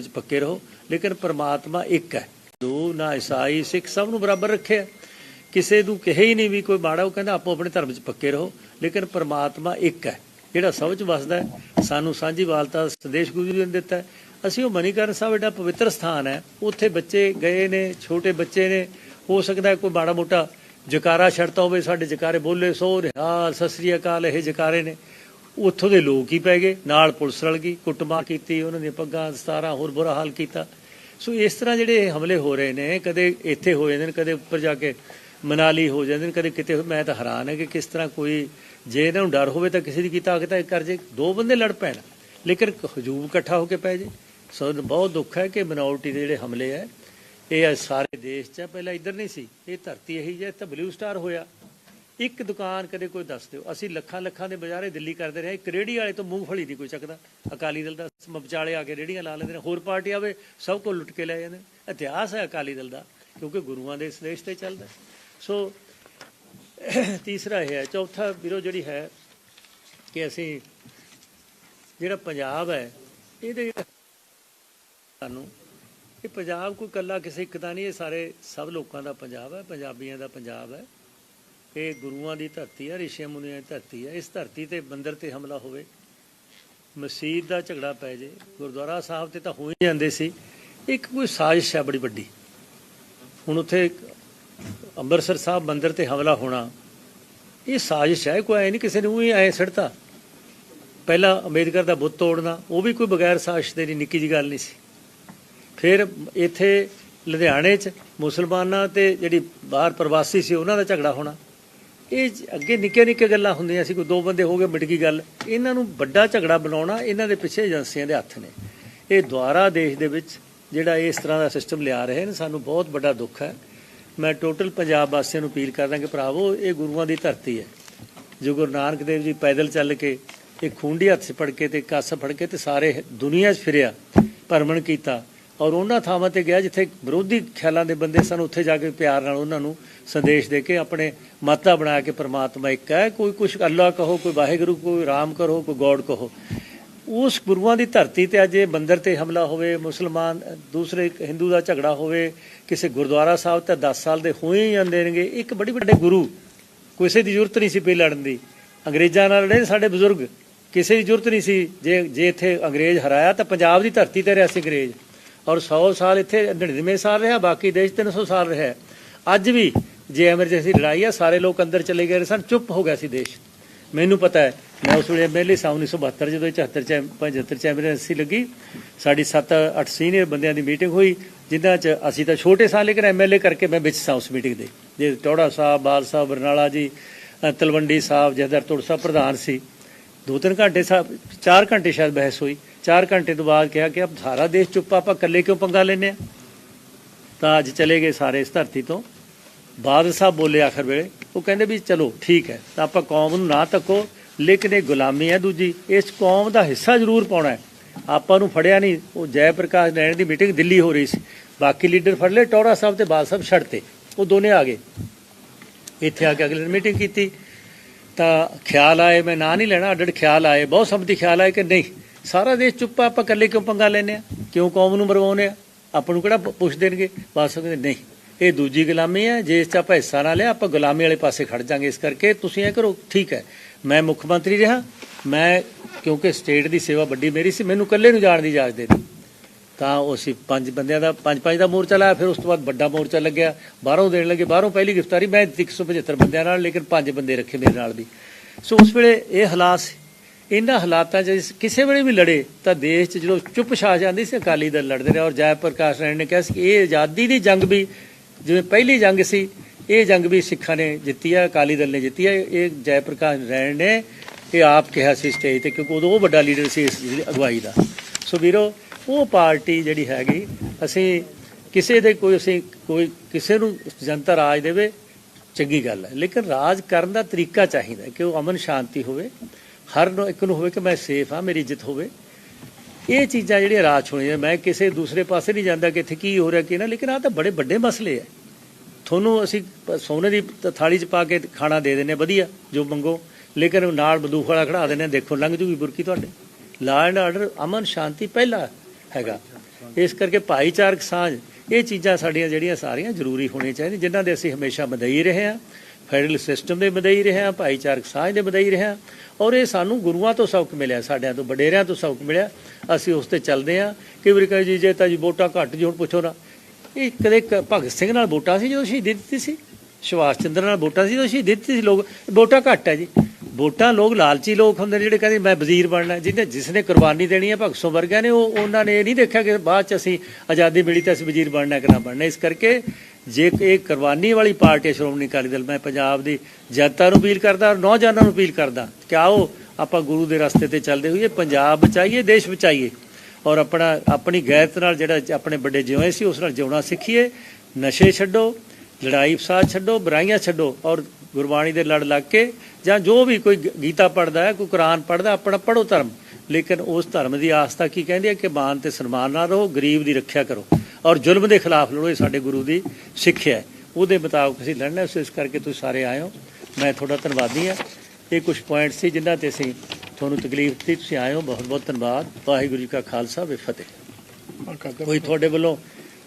ਵਿੱਚ ਪੱਕੇ ਰਹੋ, ਲੇਕਿਨ ਪ੍ਰਮਾਤਮਾ ਇੱਕ ਹੈ। ਦੋ ਨਾ ਈਸਾਈ, ਸਿੱਖ ਸਭ ਨੂੰ ਬਰਾਬਰ ਰੱਖਿਆ। ਕਿਸੇ ਨੂੰ ਕਹੇ ਹੀ ਨਹੀਂ ਵੀ ਕੋਈ ਮਾੜਾ, ਉਹ ਕਹਿੰਦਾ ਆਪੋ ਆਪਣੇ ਧਰਮ ਵਿੱਚ ਪੱਕੇ ਰਹੋ, ਲੇਕਿਨ ਪ੍ਰਮਾਤਮਾ ਇੱਕ ਹੈ। ਜਿਹੜਾ ਸਭ ਵਿੱਚ ਵਸਦਾ ਹੈ, ਸਾਨੂੰ ਸਾਂਝੀਵਾਲਤਾ ਦਾ ਸੰਦੇਸ਼ ਗੁਰੂ ਜੀ ਨੇ ਦਿੱਤਾ ਅਸੀਂ ਉਹ ਮਨੀਕਰਨ ਸਾਹਿਬ, ਜਿਹੜਾ ਪਵਿੱਤਰ ਸਥਾਨ ਹੈ, ਉੱਥੇ ਬੱਚੇ ਗਏ ਨੇ, ਛੋਟੇ ਬੱਚੇ ਨੇ। ਹੋ ਸਕਦਾ ਕੋਈ ਮਾੜਾ ਮੋਟਾ ਜਕਾਰਾ ਛੜਤਾ ਹੋਵੇ, ਸਾਡੇ ਜਕਾਰੇ ਬੋਲੇ, ਸੋ ਰਿਹਾ ਸਤਿ ਅਕਾਲ, ਇਹ ਜਕਾਰੇ ਨੇ। ਉੱਥੋਂ ਦੇ ਲੋਕ ਹੀ ਪੈ ਗਏ। ਨਾਲ ਪੁਲਿਸ ਰਲ ਗਈ, ਕੁੱਟਮਾਰ ਕੀਤੀ, ਉਹਨਾਂ ਦੀਆਂ ਪੱਗਾਂ ਦਸਤਾਰਾਂ ਹੋਰ ਬੁਰਾ ਹਾਲ ਕੀਤਾ। ਸੋ ਇਸ ਤਰ੍ਹਾਂ ਜਿਹੜੇ ਇਹ ਹਮਲੇ ਹੋ ਰਹੇ ਨੇ, ਕਦੇ ਇੱਥੇ ਹੋ ਜਾਂਦੇ ਨੇ, ਕਦੇ ਉੱਪਰ ਜਾ ਕੇ ਮਨਾਲੀ ਹੋ ਜਾਂਦੇ ਨੇ, ਕਦੇ ਕਿਤੇ ਮੈਂ ਤਾਂ ਹੈਰਾਨ ਹੈ ਕਿ ਕਿਸ ਤਰ੍ਹਾਂ ਕੋਈ ਜੇ ਇਹਨਾਂ ਨੂੰ ਡਰ ਹੋਵੇ ਤਾਂ ਕਿਸੇ ਦੀ ਕੀ ਤਾਕਤ ਹੈ ਕਰ ਜੇ। ਦੋ ਬੰਦੇ ਲੜ ਪੈਣ, ਲੇਕਿਨ ਹਜੂਮ ਇਕੱਠਾ ਹੋ ਕੇ ਪੈ ਜੇ। ਸੋ ਬਹੁਤ ਦੁੱਖ ਹੈ ਕਿ ਮਿਨੋਰਟੀ ਦੇ ਜਿਹੜੇ ਹਮਲੇ ਹੈ, ਇਹ ਅੱਜ ਸਾਰੇ ਦੇਸ਼ 'ਚ ਹੈ। ਪਹਿਲਾਂ ਇੱਧਰ ਨਹੀਂ ਸੀ, ਇਹ ਧਰਤੀ ਇਹੀ ਹੈ ਤਾਂ ਬਲੂ ਸਟਾਰ ਹੋਇਆ। ਇੱਕ ਦੁਕਾਨ ਕਦੇ ਕੋਈ ਦੱਸ ਦਿਓ। ਅਸੀਂ ਲੱਖਾਂ ਲੱਖਾਂ ਦੇ ਬਾਜ਼ਾਰੇ ਦਿੱਲੀ ਕਰਦੇ ਰਹੇ। ਇੱਕ ਰੇੜੀ ਵਾਲੇ ਤੋਂ ਮੂੰਗਫਲੀ ਦੀ ਕੋਈ ਚੱਕਦਾ। ਅਕਾਲੀ ਦਲ ਦਾ ਵਿਚਾਲੇ ਆ ਕੇ ਰੇੜੀਆਂ ਲਾ ਲੈਂਦੇ ਨੇ। ਹੋਰ ਪਾਰਟੀ ਆਵੇ, ਸਭ ਕੋ ਲੁੱਟ ਕੇ ਲੈ ਜਾਂਦੇ ਇਤਿਹਾਸ ਹੈ ਅਕਾਲੀ ਦਲ ਦਾ, ਕਿਉਂਕਿ ਗੁਰੂਆਂ ਦੇ ਇਸ ਦੇਸ਼ ਤੇ ਚੱਲਦਾ। ਸੋ, ਤੀਸਰਾ ਇਹ ਹੈ। ਚੌਥਾ ਵੀਰੋ ਜਿਹੜੀ ਹੈ ਕਿ ਅਸੀਂ ਜਿਹੜਾ ਪੰਜਾਬ ਹੈ, ਇਹਦੇ ਸਾਨੂੰ, ਇਹ ਪੰਜਾਬ ਕੋਈ ਕੱਲਾ ਕਿਸੇ ਇੱਕ ਤਾਂ ਨਹੀਂ, ਇਹ ਸਾਰੇ ਸਭ ਲੋਕਾਂ ਦਾ ਪੰਜਾਬ ਹੈ, ਪੰਜਾਬੀਆਂ ਦਾ ਪੰਜਾਬ ਹੈ। ਇਹ ਗੁਰੂਆਂ ਦੀ ਧਰਤੀ ਹੈ ਰਿਸ਼ੀ ਮੁਨੀਆਂ ਦੀ ਧਰਤੀ ਹੈ ਇਸ ਧਰਤੀ ਤੇ ਬੰਦਰ ਤੇ ਹਮਲਾ ਹੋਵੇ ਮਸਜਿਦ ਦਾ ਝਗੜਾ ਪੈ ਜੇ, ਗੁਰਦੁਆਰਾ ਸਾਹਿਬ ਤੇ ਤਾਂ ਹੋ ਹੀ ਜਾਂਦੇ ਸੀ, ਇੱਕ ਕੋਈ ਸਾਜ਼ਿਸ਼ ਹੈ ਬੜੀ ਵੱਡੀ। ਹੁਣ ਉੱਥੇ ਅੰਮ੍ਰਿਤਸਰ ਸਾਹਿਬ ਬੰਦਰ ਤੇ ਹਮਲਾ ਹੋਣਾ, ਇਹ ਸਾਜ਼ਿਸ਼ ਹੈ ਕੋਈ ਐ ਨਹੀਂ ਕਿਸੇ ਨੇ ਉਹੀ ਐ ਸੜਤਾ ਪਹਿਲਾਂ ਅੰਬੇਦਕਰ ਦਾ ਬੁੱਤ ਤੋੜਨਾ, ਉਹ ਵੀ ਕੋਈ ਬਗੈਰ ਸਾਜ਼ਿਸ਼ ਦੇ ਨਹੀਂ, ਨਿੱਕੀ ਜੀ ਗੱਲ ਨਹੀਂ ਸੀ। ਫਿਰ ਇੱਥੇ ਲੁਧਿਆਣੇ 'ਚ ਮੁਸਲਮਾਨਾਂ ਤੇ ਜਿਹੜੀ ਬਾਹਰ ਪ੍ਰਵਾਸੀ ਸੀ, ਉਹਨਾਂ ਦਾ ਝਗੜਾ ਹੋਣਾ। ਇਹ ਅੱਗੇ ਨਿੱਕੇ ਨਿੱਕੇ ਗੱਲਾਂ ਹੁੰਦੀਆਂ ਸੀ, ਕੋਈ ਦੋ ਬੰਦੇ ਹੋ ਗਏ ਮਿਟ ਗੱਲ। ਇਹਨਾਂ ਨੂੰ ਵੱਡਾ ਝਗੜਾ ਬਣਾਉਣਾ ਇਹਨਾਂ ਦੇ ਪਿੱਛੇ ਏਜੰਸੀਆਂ ਦੇ ਹੱਥ ਨੇ। ਇਹ ਦੁਆਰਾ ਦੇਸ਼ ਦੇ ਵਿੱਚ ਜਿਹੜਾ ਇਸ ਤਰ੍ਹਾਂ ਦਾ ਸਿਸਟਮ ਲਿਆ ਰਹੇ ਨੇ, ਸਾਨੂੰ ਬਹੁਤ ਵੱਡਾ ਦੁੱਖ ਹੈ। ਮੈਂ ਟੋਟਲ ਪੰਜਾਬ ਵਾਸੀਆਂ ਨੂੰ ਅਪੀਲ ਕਰਦਾ ਕਿ ਭਰਾਵੋ, ਇਹ ਗੁਰੂਆਂ ਦੀ ਧਰਤੀ ਹੈ। ਜੋ ਗੁਰੂ ਨਾਨਕ ਦੇਵ ਜੀ ਪੈਦਲ ਚੱਲ ਕੇ, ਇਹ ਖੂੰਡੀ ਹੱਥ 'ਚ ਫੜ ਕੇ ਤੇ ਕੱਸ ਫੜ ਕੇ ਤੇ ਸਾਰੇ ਦੁਨੀਆ 'ਚ ਫਿਰਿਆ, ਭਰਮਣ ਕੀਤਾ। ਔਰ ਉਹਨਾਂ ਥਾਵਾਂ ਤੇ ਗਿਆ ਜਿੱਥੇ ਵਿਰੋਧੀ ਖਿਆਲਾਂ ਦੇ ਬੰਦੇ ਸਨ, ਉੱਥੇ ਜਾ ਕੇ ਪਿਆਰ ਨਾਲ ਉਹਨਾਂ ਨੂੰ ਸੰਦੇਸ਼ ਦੇ ਕੇ ਆਪਣੇ ਮਾਤਾ ਬਣਾ ਕੇ ਪ੍ਰਮਾਤਮਾ ਇੱਕ ਹੈ, ਕੋਈ ਕੁਛ ਅੱਲਾ ਕਹੋ, ਕੋਈ ਵਾਹਿਗੁਰੂ, ਕੋਈ ਰਾਮ ਕਰੋ ਕੋਈ ਗੋਡ ਕਹੋ। ਉਸ ਗੁਰੂਆਂ ਦੀ ਧਰਤੀ ਤੇ ਅੱਜ ਇਹ ਮੰਦਿਰ ਤੇ ਹਮਲਾ ਹੋਵੇ, ਮੁਸਲਮਾਨ, ਦੂਸਰੇ ਹਿੰਦੂ ਦਾ ਝਗੜਾ ਹੋਵੇ, ਕਿਸੇ ਗੁਰਦੁਆਰਾ ਸਾਹਿਬ ਤੇ 10 ਸਾਲ ਦੇ ਹੋਏ ਹੀ ਜਾਂਦੇ ਨੇਗੇ ਇੱਕ ਬੜੀ ਵੱਡੇ ਗੁਰੂ, ਕਿਸੇ ਦੀ ਜ਼ਰੂਰਤ ਨਹੀਂ ਸੀ ਪਈ ਲੜਨ ਦੀ। ਅੰਗਰੇਜ਼ਾਂ ਨਾਲ ਲੜੇ ਸਾਡੇ ਬਜ਼ੁਰਗ। ਕਿਸੇ ਦੀ ਜ਼ਰੂਰਤ ਨਹੀਂ ਸੀ। ਜੇ ਜੇ ਇੱਥੇ ਅੰਗਰੇਜ਼ ਹਰਾਇਆ ਤਾਂ ਪੰਜਾਬ ਦੀ ਧਰਤੀ ਤੇ ਰਿਹਾ ਸੀ ਅੰਗਰੇਜ਼। ਔਰ 100 ਸਾਲ ਇੱਥੇ 99 ਸਾਲ ਰਿਹਾ, ਬਾਕੀ ਦੇਸ਼ 300 ਸਾਲ ਰਿਹਾ। ਅੱਜ ਵੀ ਜੇ ਐਮਰਜੈਂਸੀ ਲੜਾਈ ਆ, ਸਾਰੇ ਲੋਕ ਅੰਦਰ ਚਲੇ ਗਏ ਸਨ, ਚੁੱਪ ਹੋ ਗਿਆ ਸੀ ਦੇਸ਼। ਮੈਨੂੰ ਪਤਾ ਹੈ, ਮੈਂ ਉਸ ਵੇਲੇ ਐਮਐਲਏ ਸਾਂ 1972 ਜਦੋਂ 74 ਚ 75 ਚ ਐਮਰਜੈਂਸੀ ਲੱਗੀ। ਸਾਡੀ 7-8 ਸੀਨੀਅਰ ਬੰਦਿਆਂ ਦੀ ਮੀਟਿੰਗ ਹੋਈ ਜਿਨ੍ਹਾਂ ਚ ਅਸੀਂ ਤਾਂ ਛੋਟੇ ਸਾਂ, ਲੇਕਿਨ ਐਮਐਲਏ ਕਰਕੇ ਮੈਂ ਵਿੱਚ ਸਾਂ ਉਸ ਮੀਟਿੰਗ ਦੇ। ਜੇ ਟੌੜਾ ਸਾਹਿਬ, ਬਾਲ ਸਾਹਿਬ, ਬਰਨਾਲਾ ਜੀ ਤਲਵੰਡੀ ਸਾਹਿਬ ਜਹਦਰ ਤੁਰ ਸਾਹਿਬ ਪ੍ਰਧਾਨ ਸੀ। ਦੋ ਤਿੰਨ ਘੰਟੇ ਸਾਹਿਬ ਚਾਰ ਘੰਟੇ ਸ਼ਾਇਦ ਬਹਿਸ ਹੋਈ। ਚਾਰ ਘੰਟੇ ਤੋਂ ਬਾਅਦ ਕਿਹਾ ਕਿ ਅਬ ਸਾਰਾ ਦੇਸ਼ ਚੁੱਪ, ਆਪਾਂ ਇਕੱਲੇ ਕਿਉਂ ਪੰਗਾ ਲੈਨੇ ਆ ਤਾਂ ਅੱਜ ਚਲੇ ਗਏ ਸਾਰੇ ਇਸ ਧਰਤੀ ਤੋਂ। ਬਾਦਲ ਸਾਹਿਬ ਬੋਲੇ ਆਖਰ ਵੇਲੇ, ਉਹ ਕਹਿੰਦੇ ਵੀ ਚਲੋ ਠੀਕ ਹੈ, ਤਾਂ ਆਪਾਂ ਕੌਮ ਨੂੰ ਨਾ ਤੱਕੋ ਲੇਕਿਨ ਇਹ ਗੁਲਾਮੀ ਹੈ ਦੂਜੀ, ਇਸ ਕੌਮ ਦਾ ਹਿੱਸਾ ਜ਼ਰੂਰ ਪਾਉਣਾ ਹੈ। ਆਪਾਂ ਨੂੰ ਫੜਿਆ ਨਹੀਂ, ਉਹ ਜੈ ਪ੍ਰਕਾਸ਼ ਨੈਣ ਦੀ ਮੀਟਿੰਗ ਦਿੱਲੀ ਹੋ ਰਹੀ ਸੀ। ਬਾਕੀ ਲੀਡਰ ਫੜ ਲਏ ਟੌੜਾ ਸਾਹਿਬ ਤੇ ਬਾਦਲ ਸਾਹਿਬ ਛੱਡਤੇ ਉਹ ਦੋਨੇ ਆ ਗਏ। ਇੱਥੇ ਆ ਕੇ ਅਗਲੇ ਦਿਨ ਮੀਟਿੰਗ ਕੀਤੀ। ਤਾਂ ਖਿਆਲ ਆਏ, ਮੈਂ ਨਾਂ ਨਹੀਂ ਲੈਣਾ ਅੱਡ ਖਿਆਲ ਆਏ, ਬਹੁਤ ਸੰਮਤੀ ਖਿਆਲ ਆਏ ਕਿ ਨਹੀਂ। ਸਾਰਾ ਦੇਸ਼ ਚੁੱਪ ਆ, ਆਪਾਂ ਇਕੱਲੇ ਕਿਉਂ ਪੰਗਾ ਲੈਨੇ ਆ? ਕਿਉਂ ਕੌਮ ਨੂੰ ਮਰਵਾਉਨੇ ਆ? ਆਪਾਂ ਨੂੰ ਕਿਹੜਾ ਪੁੱਛ ਦੇਣਗੇ? ਬਾਦਲ ਸਾਹਿਬ ਨਹੀਂ, ਇਹ ਦੂਜੀ ਗੁਲਾਮੀ ਹੈ ਜੇ ਇਸ 'ਚ ਆਪਾਂ ਹਿੱਸਾ ਨਾ ਲਿਆ, ਆਪਾਂ ਗੁਲਾਮੀ ਵਾਲੇ ਪਾਸੇ ਖੜ ਜਾਾਂਗੇ। ਇਸ ਕਰਕੇ ਤੁਸੀਂ ਇਹ ਕਰੋ, ਠੀਕ ਹੈ, ਮੈਂ ਮੁੱਖ ਮੰਤਰੀ ਰਿਹਾ, ਮੈਂ, ਕਿਉਂਕਿ ਸਟੇਟ ਦੀ ਸੇਵਾ ਵੱਡੀ ਮੇਰੀ ਸੀ, ਮੈਨੂੰ ਇਕੱਲੇ ਨੂੰ ਜਾਣ ਦੀ ਇਜਾਜ਼ਤ ਦੇ ਦਿੱਤੀ। ਤਾਂ ਅਸੀਂ ਪੰਜ ਬੰਦਿਆਂ ਦਾ, ਪੰਜ ਪੰਜ ਦਾ ਮੋਰਚਾ ਲਾਇਆ, ਫਿਰ ਉਸ ਤੋਂ ਬਾਅਦ ਵੱਡਾ ਮੋਰਚਾ ਲੱਗਿਆ। ਬਾਹਰੋਂ ਦੇਣ ਲੱਗੇ, ਬਾਹਰੋਂ ਪਹਿਲੀ ਗ੍ਰਿਫਤਾਰੀ, ਮੈਂ 175 ਬੰਦਿਆਂ ਨਾਲ, ਲੇਕਿਨ ਪੰਜ ਬੰਦੇ ਰੱਖੇ ਮੇਰੇ ਨਾਲ ਵੀ। ਸੋ ਉਸ ਵੇਲੇ ਇਹ ਹਾਲਾਤ ਸੀ। ਇਹਨਾਂ ਹਾਲਾਤਾਂ 'ਚ ਕਿਸੇ ਵੇਲੇ ਵੀ ਲੜੇ ਤਾਂ ਦੇਸ਼ 'ਚ ਜਦੋਂ ਚੁੱਪ ਛਾ ਜਾਂਦੀ ਸੀ, ਅਕਾਲੀ ਦਲ ਲੜਦੇ ਰਹੇ ਔਰ ਜੈ ਪ੍ਰਕਾਸ਼ ਰੈਣ ਨੇ ਕਿਹਾ ਸੀ ਕਿ ਇਹ ਆਜ਼ਾਦੀ ਦੀ ਜੰਗ ਵੀ ਜਿਵੇਂ ਪਹਿਲੀ ਜੰਗ ਸੀ, ਇਹ ਜੰਗ ਵੀ ਸਿੱਖਾਂ ਨੇ ਜਿੱਤੀ ਹੈ ਅਕਾਲੀ ਦਲ ਨੇ ਜਿੱਤੀ ਹੈ ਇਹ ਜੈ ਪ੍ਰਕਾਸ਼ ਰੈਣ ਨੇ ਇਹ ਆਪ ਕਿਹਾ ਸੀ ਸਟੇਜ ਤੇ ਕਿਉਂਕਿ ਉਦੋਂ ਉਹ ਵੱਡਾ ਲੀਡਰ ਸੀ ਇਸ ਜਿਹੜੀ ਅਗਵਾਈ ਦਾ। ਸੋ ਵੀਰੋ, ਉਹ ਪਾਰਟੀ ਜਿਹੜੀ ਹੈਗੀ, ਅਸੀਂ ਕਿਸੇ ਦੇ ਕੋਈ ਅਸੀਂ ਕੋਈ ਕਿਸੇ ਨੂੰ ਜਨਤਾ ਰਾਜ ਦੇਵੇ, ਚੰਗੀ ਗੱਲ ਹੈ। ਲੇਕਿਨ ਰਾਜ ਕਰਨ ਦਾ ਤਰੀਕਾ ਚਾਹੀਦਾ ਕਿ ਉਹ ਅਮਨ ਸ਼ਾਂਤੀ ਹੋਵੇ। ਹਰ ਨੂੰ ਇੱਕ ਨੂੰ ਹੋਵੇ ਕਿ ਮੈਂ ਸੇਫ ਹਾਂ ਮੇਰੀ ਇੱਜ਼ਤ ਹੋਵੇ। ਇਹ ਚੀਜ਼ਾਂ ਜਿਹੜੀਆਂ ਰਾਜ ਹੋਣੀਆਂ ਮੈਂ ਕਿਸੇ ਦੂਸਰੇ ਪਾਸੇ ਨਹੀਂ ਜਾਂਦਾ ਕਿ ਇੱਥੇ ਕੀ ਹੋ ਰਿਹਾ ਕੀ ਨਾ ਲੇਕਿਨ ਆ ਤਾਂ ਬੜੇ ਵੱਡੇ ਮਸਲੇ ਹੈ ਤੁਹਾਨੂੰ ਅਸੀਂ ਪ- ਸੋਨੇ ਦੀ ਥਾਲੀ 'ਚ ਪਾ ਕੇ ਖਾਣਾ ਦੇ ਦਿੰਦੇ ਹਾਂ ਵਧੀਆ ਜੋ ਮੰਗੋ। ਲੇਕਿਨ ਨਾਲ ਬੰਦੂਕ ਵਾਲਾ ਖੜਾ ਦਿੰਦੇ ਹਾਂ, ਦੇਖੋ ਲੰਘ ਜੂਗੀ ਬੁਰਕੀ ਤੁਹਾਡੇ। ਲਾ ਐਂਡ ਆਰਡਰ ਅਮਨ ਸ਼ਾਂਤੀ ਪਹਿਲਾ ਹੈਗਾ। ਇਸ ਕਰਕੇ ਭਾਈਚਾਰਕ ਸਾਂਝ ਇਹ ਚੀਜ਼ਾਂ ਸਾਡੀਆਂ ਜਿਹੜੀਆਂ ਸਾਰੀਆਂ ਜ਼ਰੂਰੀ ਹੋਣੀਆਂ ਚਾਹੀਦੀਆਂ ਜਿਨ੍ਹਾਂ ਦੇ ਅਸੀਂ ਹਮੇਸ਼ਾ ਮਦਈ ਰਹੇ ਹਾਂ। ਫੈਡਰਲ ਸਿਸਟਮ ਦੇ ਮਦਈ ਰਹੇ ਹਾਂ ਭਾਈਚਾਰਕ ਸਾਂਝ ਦੇ ਮਦਈ ਰਿਹਾ ਔਰ ਇਹ ਸਾਨੂੰ ਗੁਰੂਆਂ ਤੋਂ ਸਬਕ ਮਿਲਿਆ, ਸਾਡਿਆਂ ਤੋਂ ਵਡੇਰਿਆਂ ਤੋਂ ਸਬਕ ਮਿਲਿਆ। ਅਸੀਂ ਉਸ ਤੇ ਚੱਲਦੇ ਹਾਂ। ਕਿ ਵਾਰੀ ਕਹੇ ਜੀ, ਜੇ ਤਾਂ ਜੀ ਵੋਟਾਂ ਘੱਟ ਜੀ, ਹੁਣ ਪੁੱਛੋ ਨਾ। ਇਹ ਕਦੇ ਕ- ਭਗਤ ਸਿੰਘ ਨਾਲ ਵੋਟਾਂ ਸੀ ਜਦੋਂ ਸ਼ਹੀਦੀ ਦਿੱਤੀ ਸੀ? ਸੁਭਾਸ਼ ਚੰਦਰ ਨਾਲ ਵੋਟਾਂ ਸੀ ਜਦੋਂ ਸ਼ਹੀਦੀ ਦਿੱਤੀ ਸੀ? ਲੋਕ, ਵੋਟਾਂ ਘੱਟ ਹੈ ਜੀ। ਵੋਟਾਂ ਲੋਕ ਲਾਲਚੀ ਲੋਕ ਹੁੰਦੇ ਨੇ ਜਿਹੜੇ ਕਹਿੰਦੇ ਮੈਂ ਵਜ਼ੀਰ ਬਣਨਾ ਜਿਹਨੇ ਜਿਸ ਨੇ ਕੁਰਬਾਨੀ ਦੇਣੀ ਹੈ ਭਗਤ ਸਿੰਘ ਵਰਗਿਆਂ ਨੇ, ਉਹ ਉਹਨਾਂ ਨੇ ਇਹ ਨਹੀਂ ਦੇਖਿਆ ਕਿ ਬਾਅਦ ਚ ਅਸੀਂ ਆਜ਼ਾਦੀ ਮਿਲੀ ਤਾਂ ਅਸੀਂ ਵਜ਼ੀਰ ਬਣਨਾ ਕਿ ਨਾ ਬਣਨਾ ਇਸ ਕਰਕੇ ਜੇ ਇਹ ਕੁਰਬਾਨੀ ਵਾਲੀ ਪਾਰਟੀ ਹੈ, ਸ਼੍ਰੋਮਣੀ ਅਕਾਲੀ ਦਲ, ਮੈਂ ਪੰਜਾਬ ਦੀ ਜਨਤਾ ਨੂੰ ਅਪੀਲ ਕਰਦਾ ਔਰ ਨੌਜਵਾਨਾਂ ਨੂੰ ਅਪੀਲ ਕਰਦਾ ਕਿ ਆਓ, ਆਪਾਂ ਗੁਰੂ ਦੇ ਰਸਤੇ ਤੇ ਚੱਲਦੇ ਹੋਈਏ, ਪੰਜਾਬ ਬਚਾਈਏ, ਦੇਸ਼ ਬਚਾਈਏ ਔਰ ਆਪਣਾ, ਆਪਣੀ ਗੈਰਤ ਨਾਲ ਜਿਹੜਾ ਆਪਣੇ ਵੱਡੇ ਜਿਉਂ ਸੀ, ਉਸ ਨਾਲ ਜਿਉਣਾ ਸਿੱਖੀਏ, ਨਸ਼ੇ ਛੱਡੋ, ਲੜਾਈ ਫਸਾਦ ਛੱਡੋ, ਬੁਰਾਈਆਂ ਛੱਡੋ ਔਰ ਗੁਰਬਾਣੀ ਦੇ ਲੜ ਲੱਗ ਕੇ ਜਾਂ ਜੋ ਵੀ ਕੋਈ ਗ- ਗੀਤਾ ਪੜਦਾ ਹੈ, ਕੋਈ ਕੁਰਾਨ ਪੜਦਾ ਆਪਣਾ ਪੜੋ ਧਰਮ। ਲੇਕਿਨ ਉਸ ਧਰਮ ਦੀ ਆਸਥਾ ਕੀ ਕਹਿੰਦੀ ਹੈ ਕਿ ਮਾਨ ਤੇ ਸਨਮਾਨ ਨਾਲ ਰਹੋ ਗਰੀਬ ਦੀ ਰੱਖਿਆ ਕਰੋ। ਔਰ ਜ਼ੁਲਮ ਦੇ ਖਿਲਾਫ ਲੜੋ ਇਹ ਸਾਡੇ ਗੁਰੂ ਦੀ ਸਿੱਖਿਆ ਹੈ। ਉਹਦੇ ਮੁਤਾਬਕ ਅਸੀਂ ਲੜਨਾ ਸੋ ਇਸ ਕਰਕੇ ਤੁਸੀਂ ਸਾਰੇ ਆਏ ਹੋ। ਮੈਂ ਤੁਹਾਡਾ ਧੰਨਵਾਦੀ ਹਾਂ। ਇਹ ਕੁਝ ਪੁਆਇੰਟ ਸੀ ਜਿਨ੍ਹਾਂ ਤੇ ਅਸੀਂ ਤੁਹਾਨੂੰ ਤਕਲੀਫ ਦਿੱਤੀ। ਤੁਸੀਂ ਆਏ ਹੋ ਬਹੁਤ ਬਹੁਤ ਧੰਨਵਾਦ। ਵਾਹਿਗੁਰੂ ਜੀ ਕਾ ਖਾਲਸਾ ਵੇ ਫਤਿਹ। ਕੋਈ ਤੁਹਾਡੇ ਵੱਲੋਂ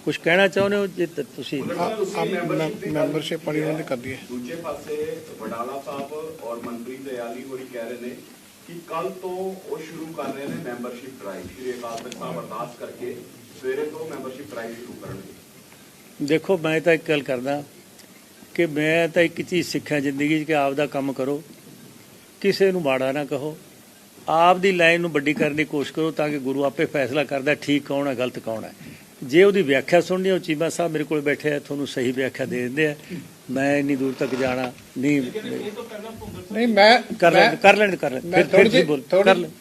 ਕੁਝ ਕਹਿਣਾ ਚਾਹੁੰਦੇ ਹੋ? ਜੇ ਤੁਸੀਂ ਮੈਂਬਰਸ਼ਿਪ ਵਾਲੀ ਉਹਨੇ ਕਰਦੀ ਹੈ। ਦੂਜੇ ਪਾਸੇ ਵਡਾਲਾ ਸਾਹਿਬ ਔਰ ਮਨਪ੍ਰੀਤ ਦਿਆਲੀ ਹੋਰੀ ਕਹਿ ਰਹੇ ਨੇ ਕਿ ਕੱਲ ਤੋਂ ਉਹ ਸ਼ੁਰੂ ਕਰ ਰਹੇ ਨੇ ਮੈਂਬਰਸ਼ਿਪ ਡਰਾਈਵ ਸ਼੍ਰੀ ਅਕਾਲ ਤਖਤ ਸਾਹਿਬ ਅਰਦਾਸ ਕਰਕੇ ਸਵੇਰੇ ਤੋਂ ਮੈਂਬਰਸ਼ਿਪ ਡਰਾਈਵ ਸ਼ੁਰੂ ਕਰਨਗੇ। ਦੇਖੋ, ਮੈਂ ਤਾਂ ਇੱਕ ਗੱਲ ਕਰਦਾ ਕਿ ਮੈਂ ਤਾਂ ਇੱਕ ਚੀਜ਼ ਸਿੱਖਿਆ ਜ਼ਿੰਦਗੀ 'ਚ ਕਿ ਆਪ ਦਾ ਕੰਮ ਕਰੋ, ਕਿਸੇ ਨੂੰ ਮਾੜਾ ਨਾ ਕਹੋ। ਆਪ ਦੀ ਲਾਈਨ ਨੂੰ ਵੱਡੀ ਕਰਨ ਦੀ ਕੋਸ਼ਿਸ਼ ਕਰੋ ਤਾਂ ਕਿ ਗੁਰੂ ਆਪੇ ਫੈਸਲਾ ਕਰਦਾ ਠੀਕ ਕੌਣ ਹੈ, ਗਲਤ ਕੌਣ ਹੈ। ਜੇ ਉਹਦੀ ਵਿਆਖਿਆ ਸੁਣਨੀ ਹੋ ਚੀਮਾ ਸਾਹਿਬ ਮੇਰੇ ਕੋਲ ਬੈਠੇ ਆ ਤੁਹਾਨੂੰ ਸਹੀ ਵਿਆਖਿਆ ਦੇ ਦਿੰਦੇ ਆ। ਮੈਂ ਇੰਨੀ ਦੂਰ ਤੱਕ ਜਾਣਾ ਨਹੀਂ ਨਹੀਂ ਮੈਂ ਕਰ ਲੈਣ ਕਰ ਲੈਣ ਕਰ ਲੈਣ। ਫਿਰ ਫਿਰ ਬੋਲ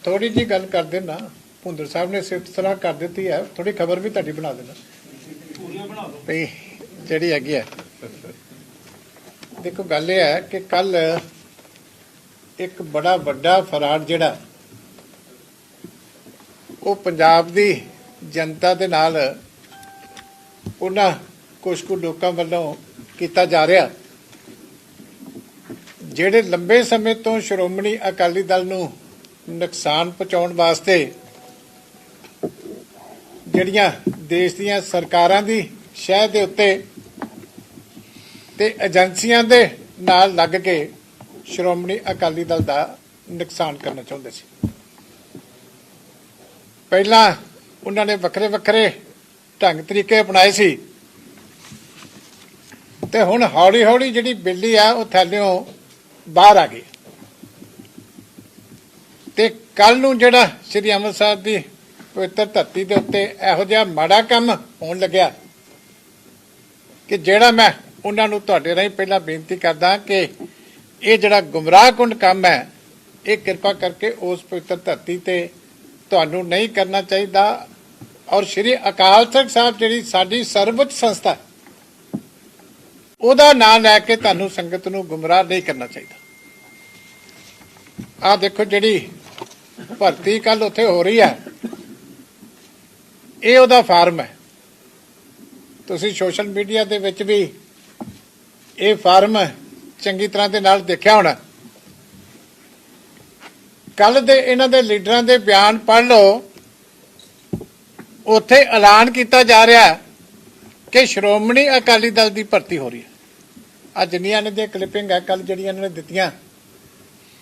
ਥੋੜੀ ਜੀ ਗੱਲ ਕਰ ਦੇਣਾ ਭੁੰਦਰ ਸਾਹਿਬ ਨੇ ਸਿਫਤ ਸਲਾਹ ਕਰ ਦਿੱਤੀ ਹੈ। ਥੋੜੀ ਖਬਰ ਵੀ ਤੁਹਾਡੀ ਬਣਾ ਦੇਣਾ ਵੀ ਜਿਹੜੀ ਹੈਗੀ ਹੈ। ਦੇਖੋ ਗੱਲ ਇਹ ਹੈ ਕਿ ਕੱਲ ਇੱਕ ਬੜਾ ਵੱਡਾ ਫਰਾਡ ਜਿਹੜਾ ਉਹ ਪੰਜਾਬ ਦੀ ਜਨਤਾ ਦੇ ਨਾਲ ਉਹਨਾਂ ਕੁਝ ਕੁ ਲੋਕਾਂ ਵੱਲੋਂ ਕੀਤਾ ਜਾ ਰਿਹਾ। ਜਿਹੜੇ ਲੰਬੇ ਸਮੇਂ ਤੋਂ ਸ਼੍ਰੋਮਣੀ ਅਕਾਲੀ ਦਲ ਨੂੰ ਨੁਕਸਾਨ ਪਹੁੰਚਾਉਣ ਵਾਸਤੇ ਜਿਹੜੀਆਂ ਦੇਸ਼ ਦੀਆਂ ਸਰਕਾਰਾਂ ਦੀ ਸ਼ਹਿ ਦੇ ਉੱਤੇ ਤੇ ਏਜੰਸੀਆਂ ਦੇ ਨਾਲ ਲੱਗ ਕੇ ਸ਼੍ਰੋਮਣੀ ਅਕਾਲੀ ਦਲ ਦਾ ਨੁਕਸਾਨ ਕਰਨਾ ਚਾਹੁੰਦੇ ਸੀ। ਪਹਿਲਾਂ ਉਹਨਾਂ ਨੇ ਵੱਖਰੇ ਵੱਖਰੇ ਢੰਗ ਤਰੀਕੇ ਅਪਣਾਏ ਸੀ। ਤੇ ਹੁਣ ਹੌਲੀ ਹੌਲੀ ਜਿਹੜੀ ਬਿੱਲੀ ਆ, ਉਹ ਥੱਲਿਓਂ ਬਾਹਰ ਆ ਗਈ। ਤੇ ਕੱਲ ਨੂੰ ਜਿਹੜਾ ਸ੍ਰੀ ਅੰਮ੍ਰਿਤਸਰ ਦੀ ਪਵਿੱਤਰ ਧਰਤੀ ਦੇ ਉੱਤੇ ਇਹੋ ਜਿਹਾ ਮਾੜਾ ਕੰਮ ਹੋਣ ਲੱਗਿਆ ਕਿ ਜਿਹੜਾ ਮੈਂ ਉਹਨਾਂ ਨੂੰ ਤੁਹਾਡੇ ਰਾਹੀਂ ਪਹਿਲਾਂ ਬੇਨਤੀ ਕਰਦਾ ਕਿ ਇਹ ਜਿਹੜਾ ਗੁੰਮਰਾਹਕੁੰਡ ਕੰਮ ਹੈ, ਇਹ ਕਿਰਪਾ ਕਰਕੇ ਉਸ ਪਵਿੱਤਰ ਧਰਤੀ ਤੇ ਤੁਹਾਨੂੰ ਨਹੀਂ ਕਰਨਾ ਚਾਹੀਦਾ। ਔਰ ਸ੍ਰੀ ਅਕਾਲ ਤਖਤ ਸਾਹਿਬ ਜਿਹੜੀ ਸਾਡੀ ਸਰਵਉੱਚ ਸੰਸਥਾ ਹੈ, ਉਹਦਾ ਨਾਮ ਲੈ ਕੇ ਤੁਹਾਨੂੰ ਸੰਗਤ ਨੂੰ ਗੁੰਮਰਾਹ ਨਹੀਂ ਕਰਨਾ ਚਾਹੀਦਾ। ਆ ਦੇਖੋ ਜਿਹੜੀ ਭਰਤੀ ਕੱਲ ਉੱਥੇ ਹੋ ਰਹੀ ਹੈ ਇਹ ਉਹਦਾ ਫਾਰਮ ਹੈ। ਤੁਸੀਂ ਸੋਸ਼ਲ ਮੀਡੀਆ ਦੇ ਵਿੱਚ ਵੀ ਇਹ ਫਾਰਮ ਚੰਗੀ ਤਰ੍ਹਾਂ ਦੇ ਨਾਲ ਦੇਖਿਆ ਹੋਣਾ। ਕੱਲ ਦੇ ਇਹਨਾਂ ਦੇ ਲੀਡਰਾਂ ਦੇ ਬਿਆਨ ਪੜ੍ਹ ਲਓ ਉੱਥੇ ਐਲਾਨ ਕੀਤਾ ਜਾ ਰਿਹਾ ਕਿ ਸ਼੍ਰੋਮਣੀ ਅਕਾਲੀ ਦਲ ਦੀ ਭਰਤੀ ਹੋ ਰਹੀ ਹੈ। ਆ ਜਿੰਨੀਆਂ ਨੇ ਦੀਆਂ ਕਲਿੱਪਿੰਗ ਹੈ ਕੱਲ ਜਿਹੜੀਆਂ ਇਹਨਾਂ ਨੇ ਦਿੱਤੀਆਂ।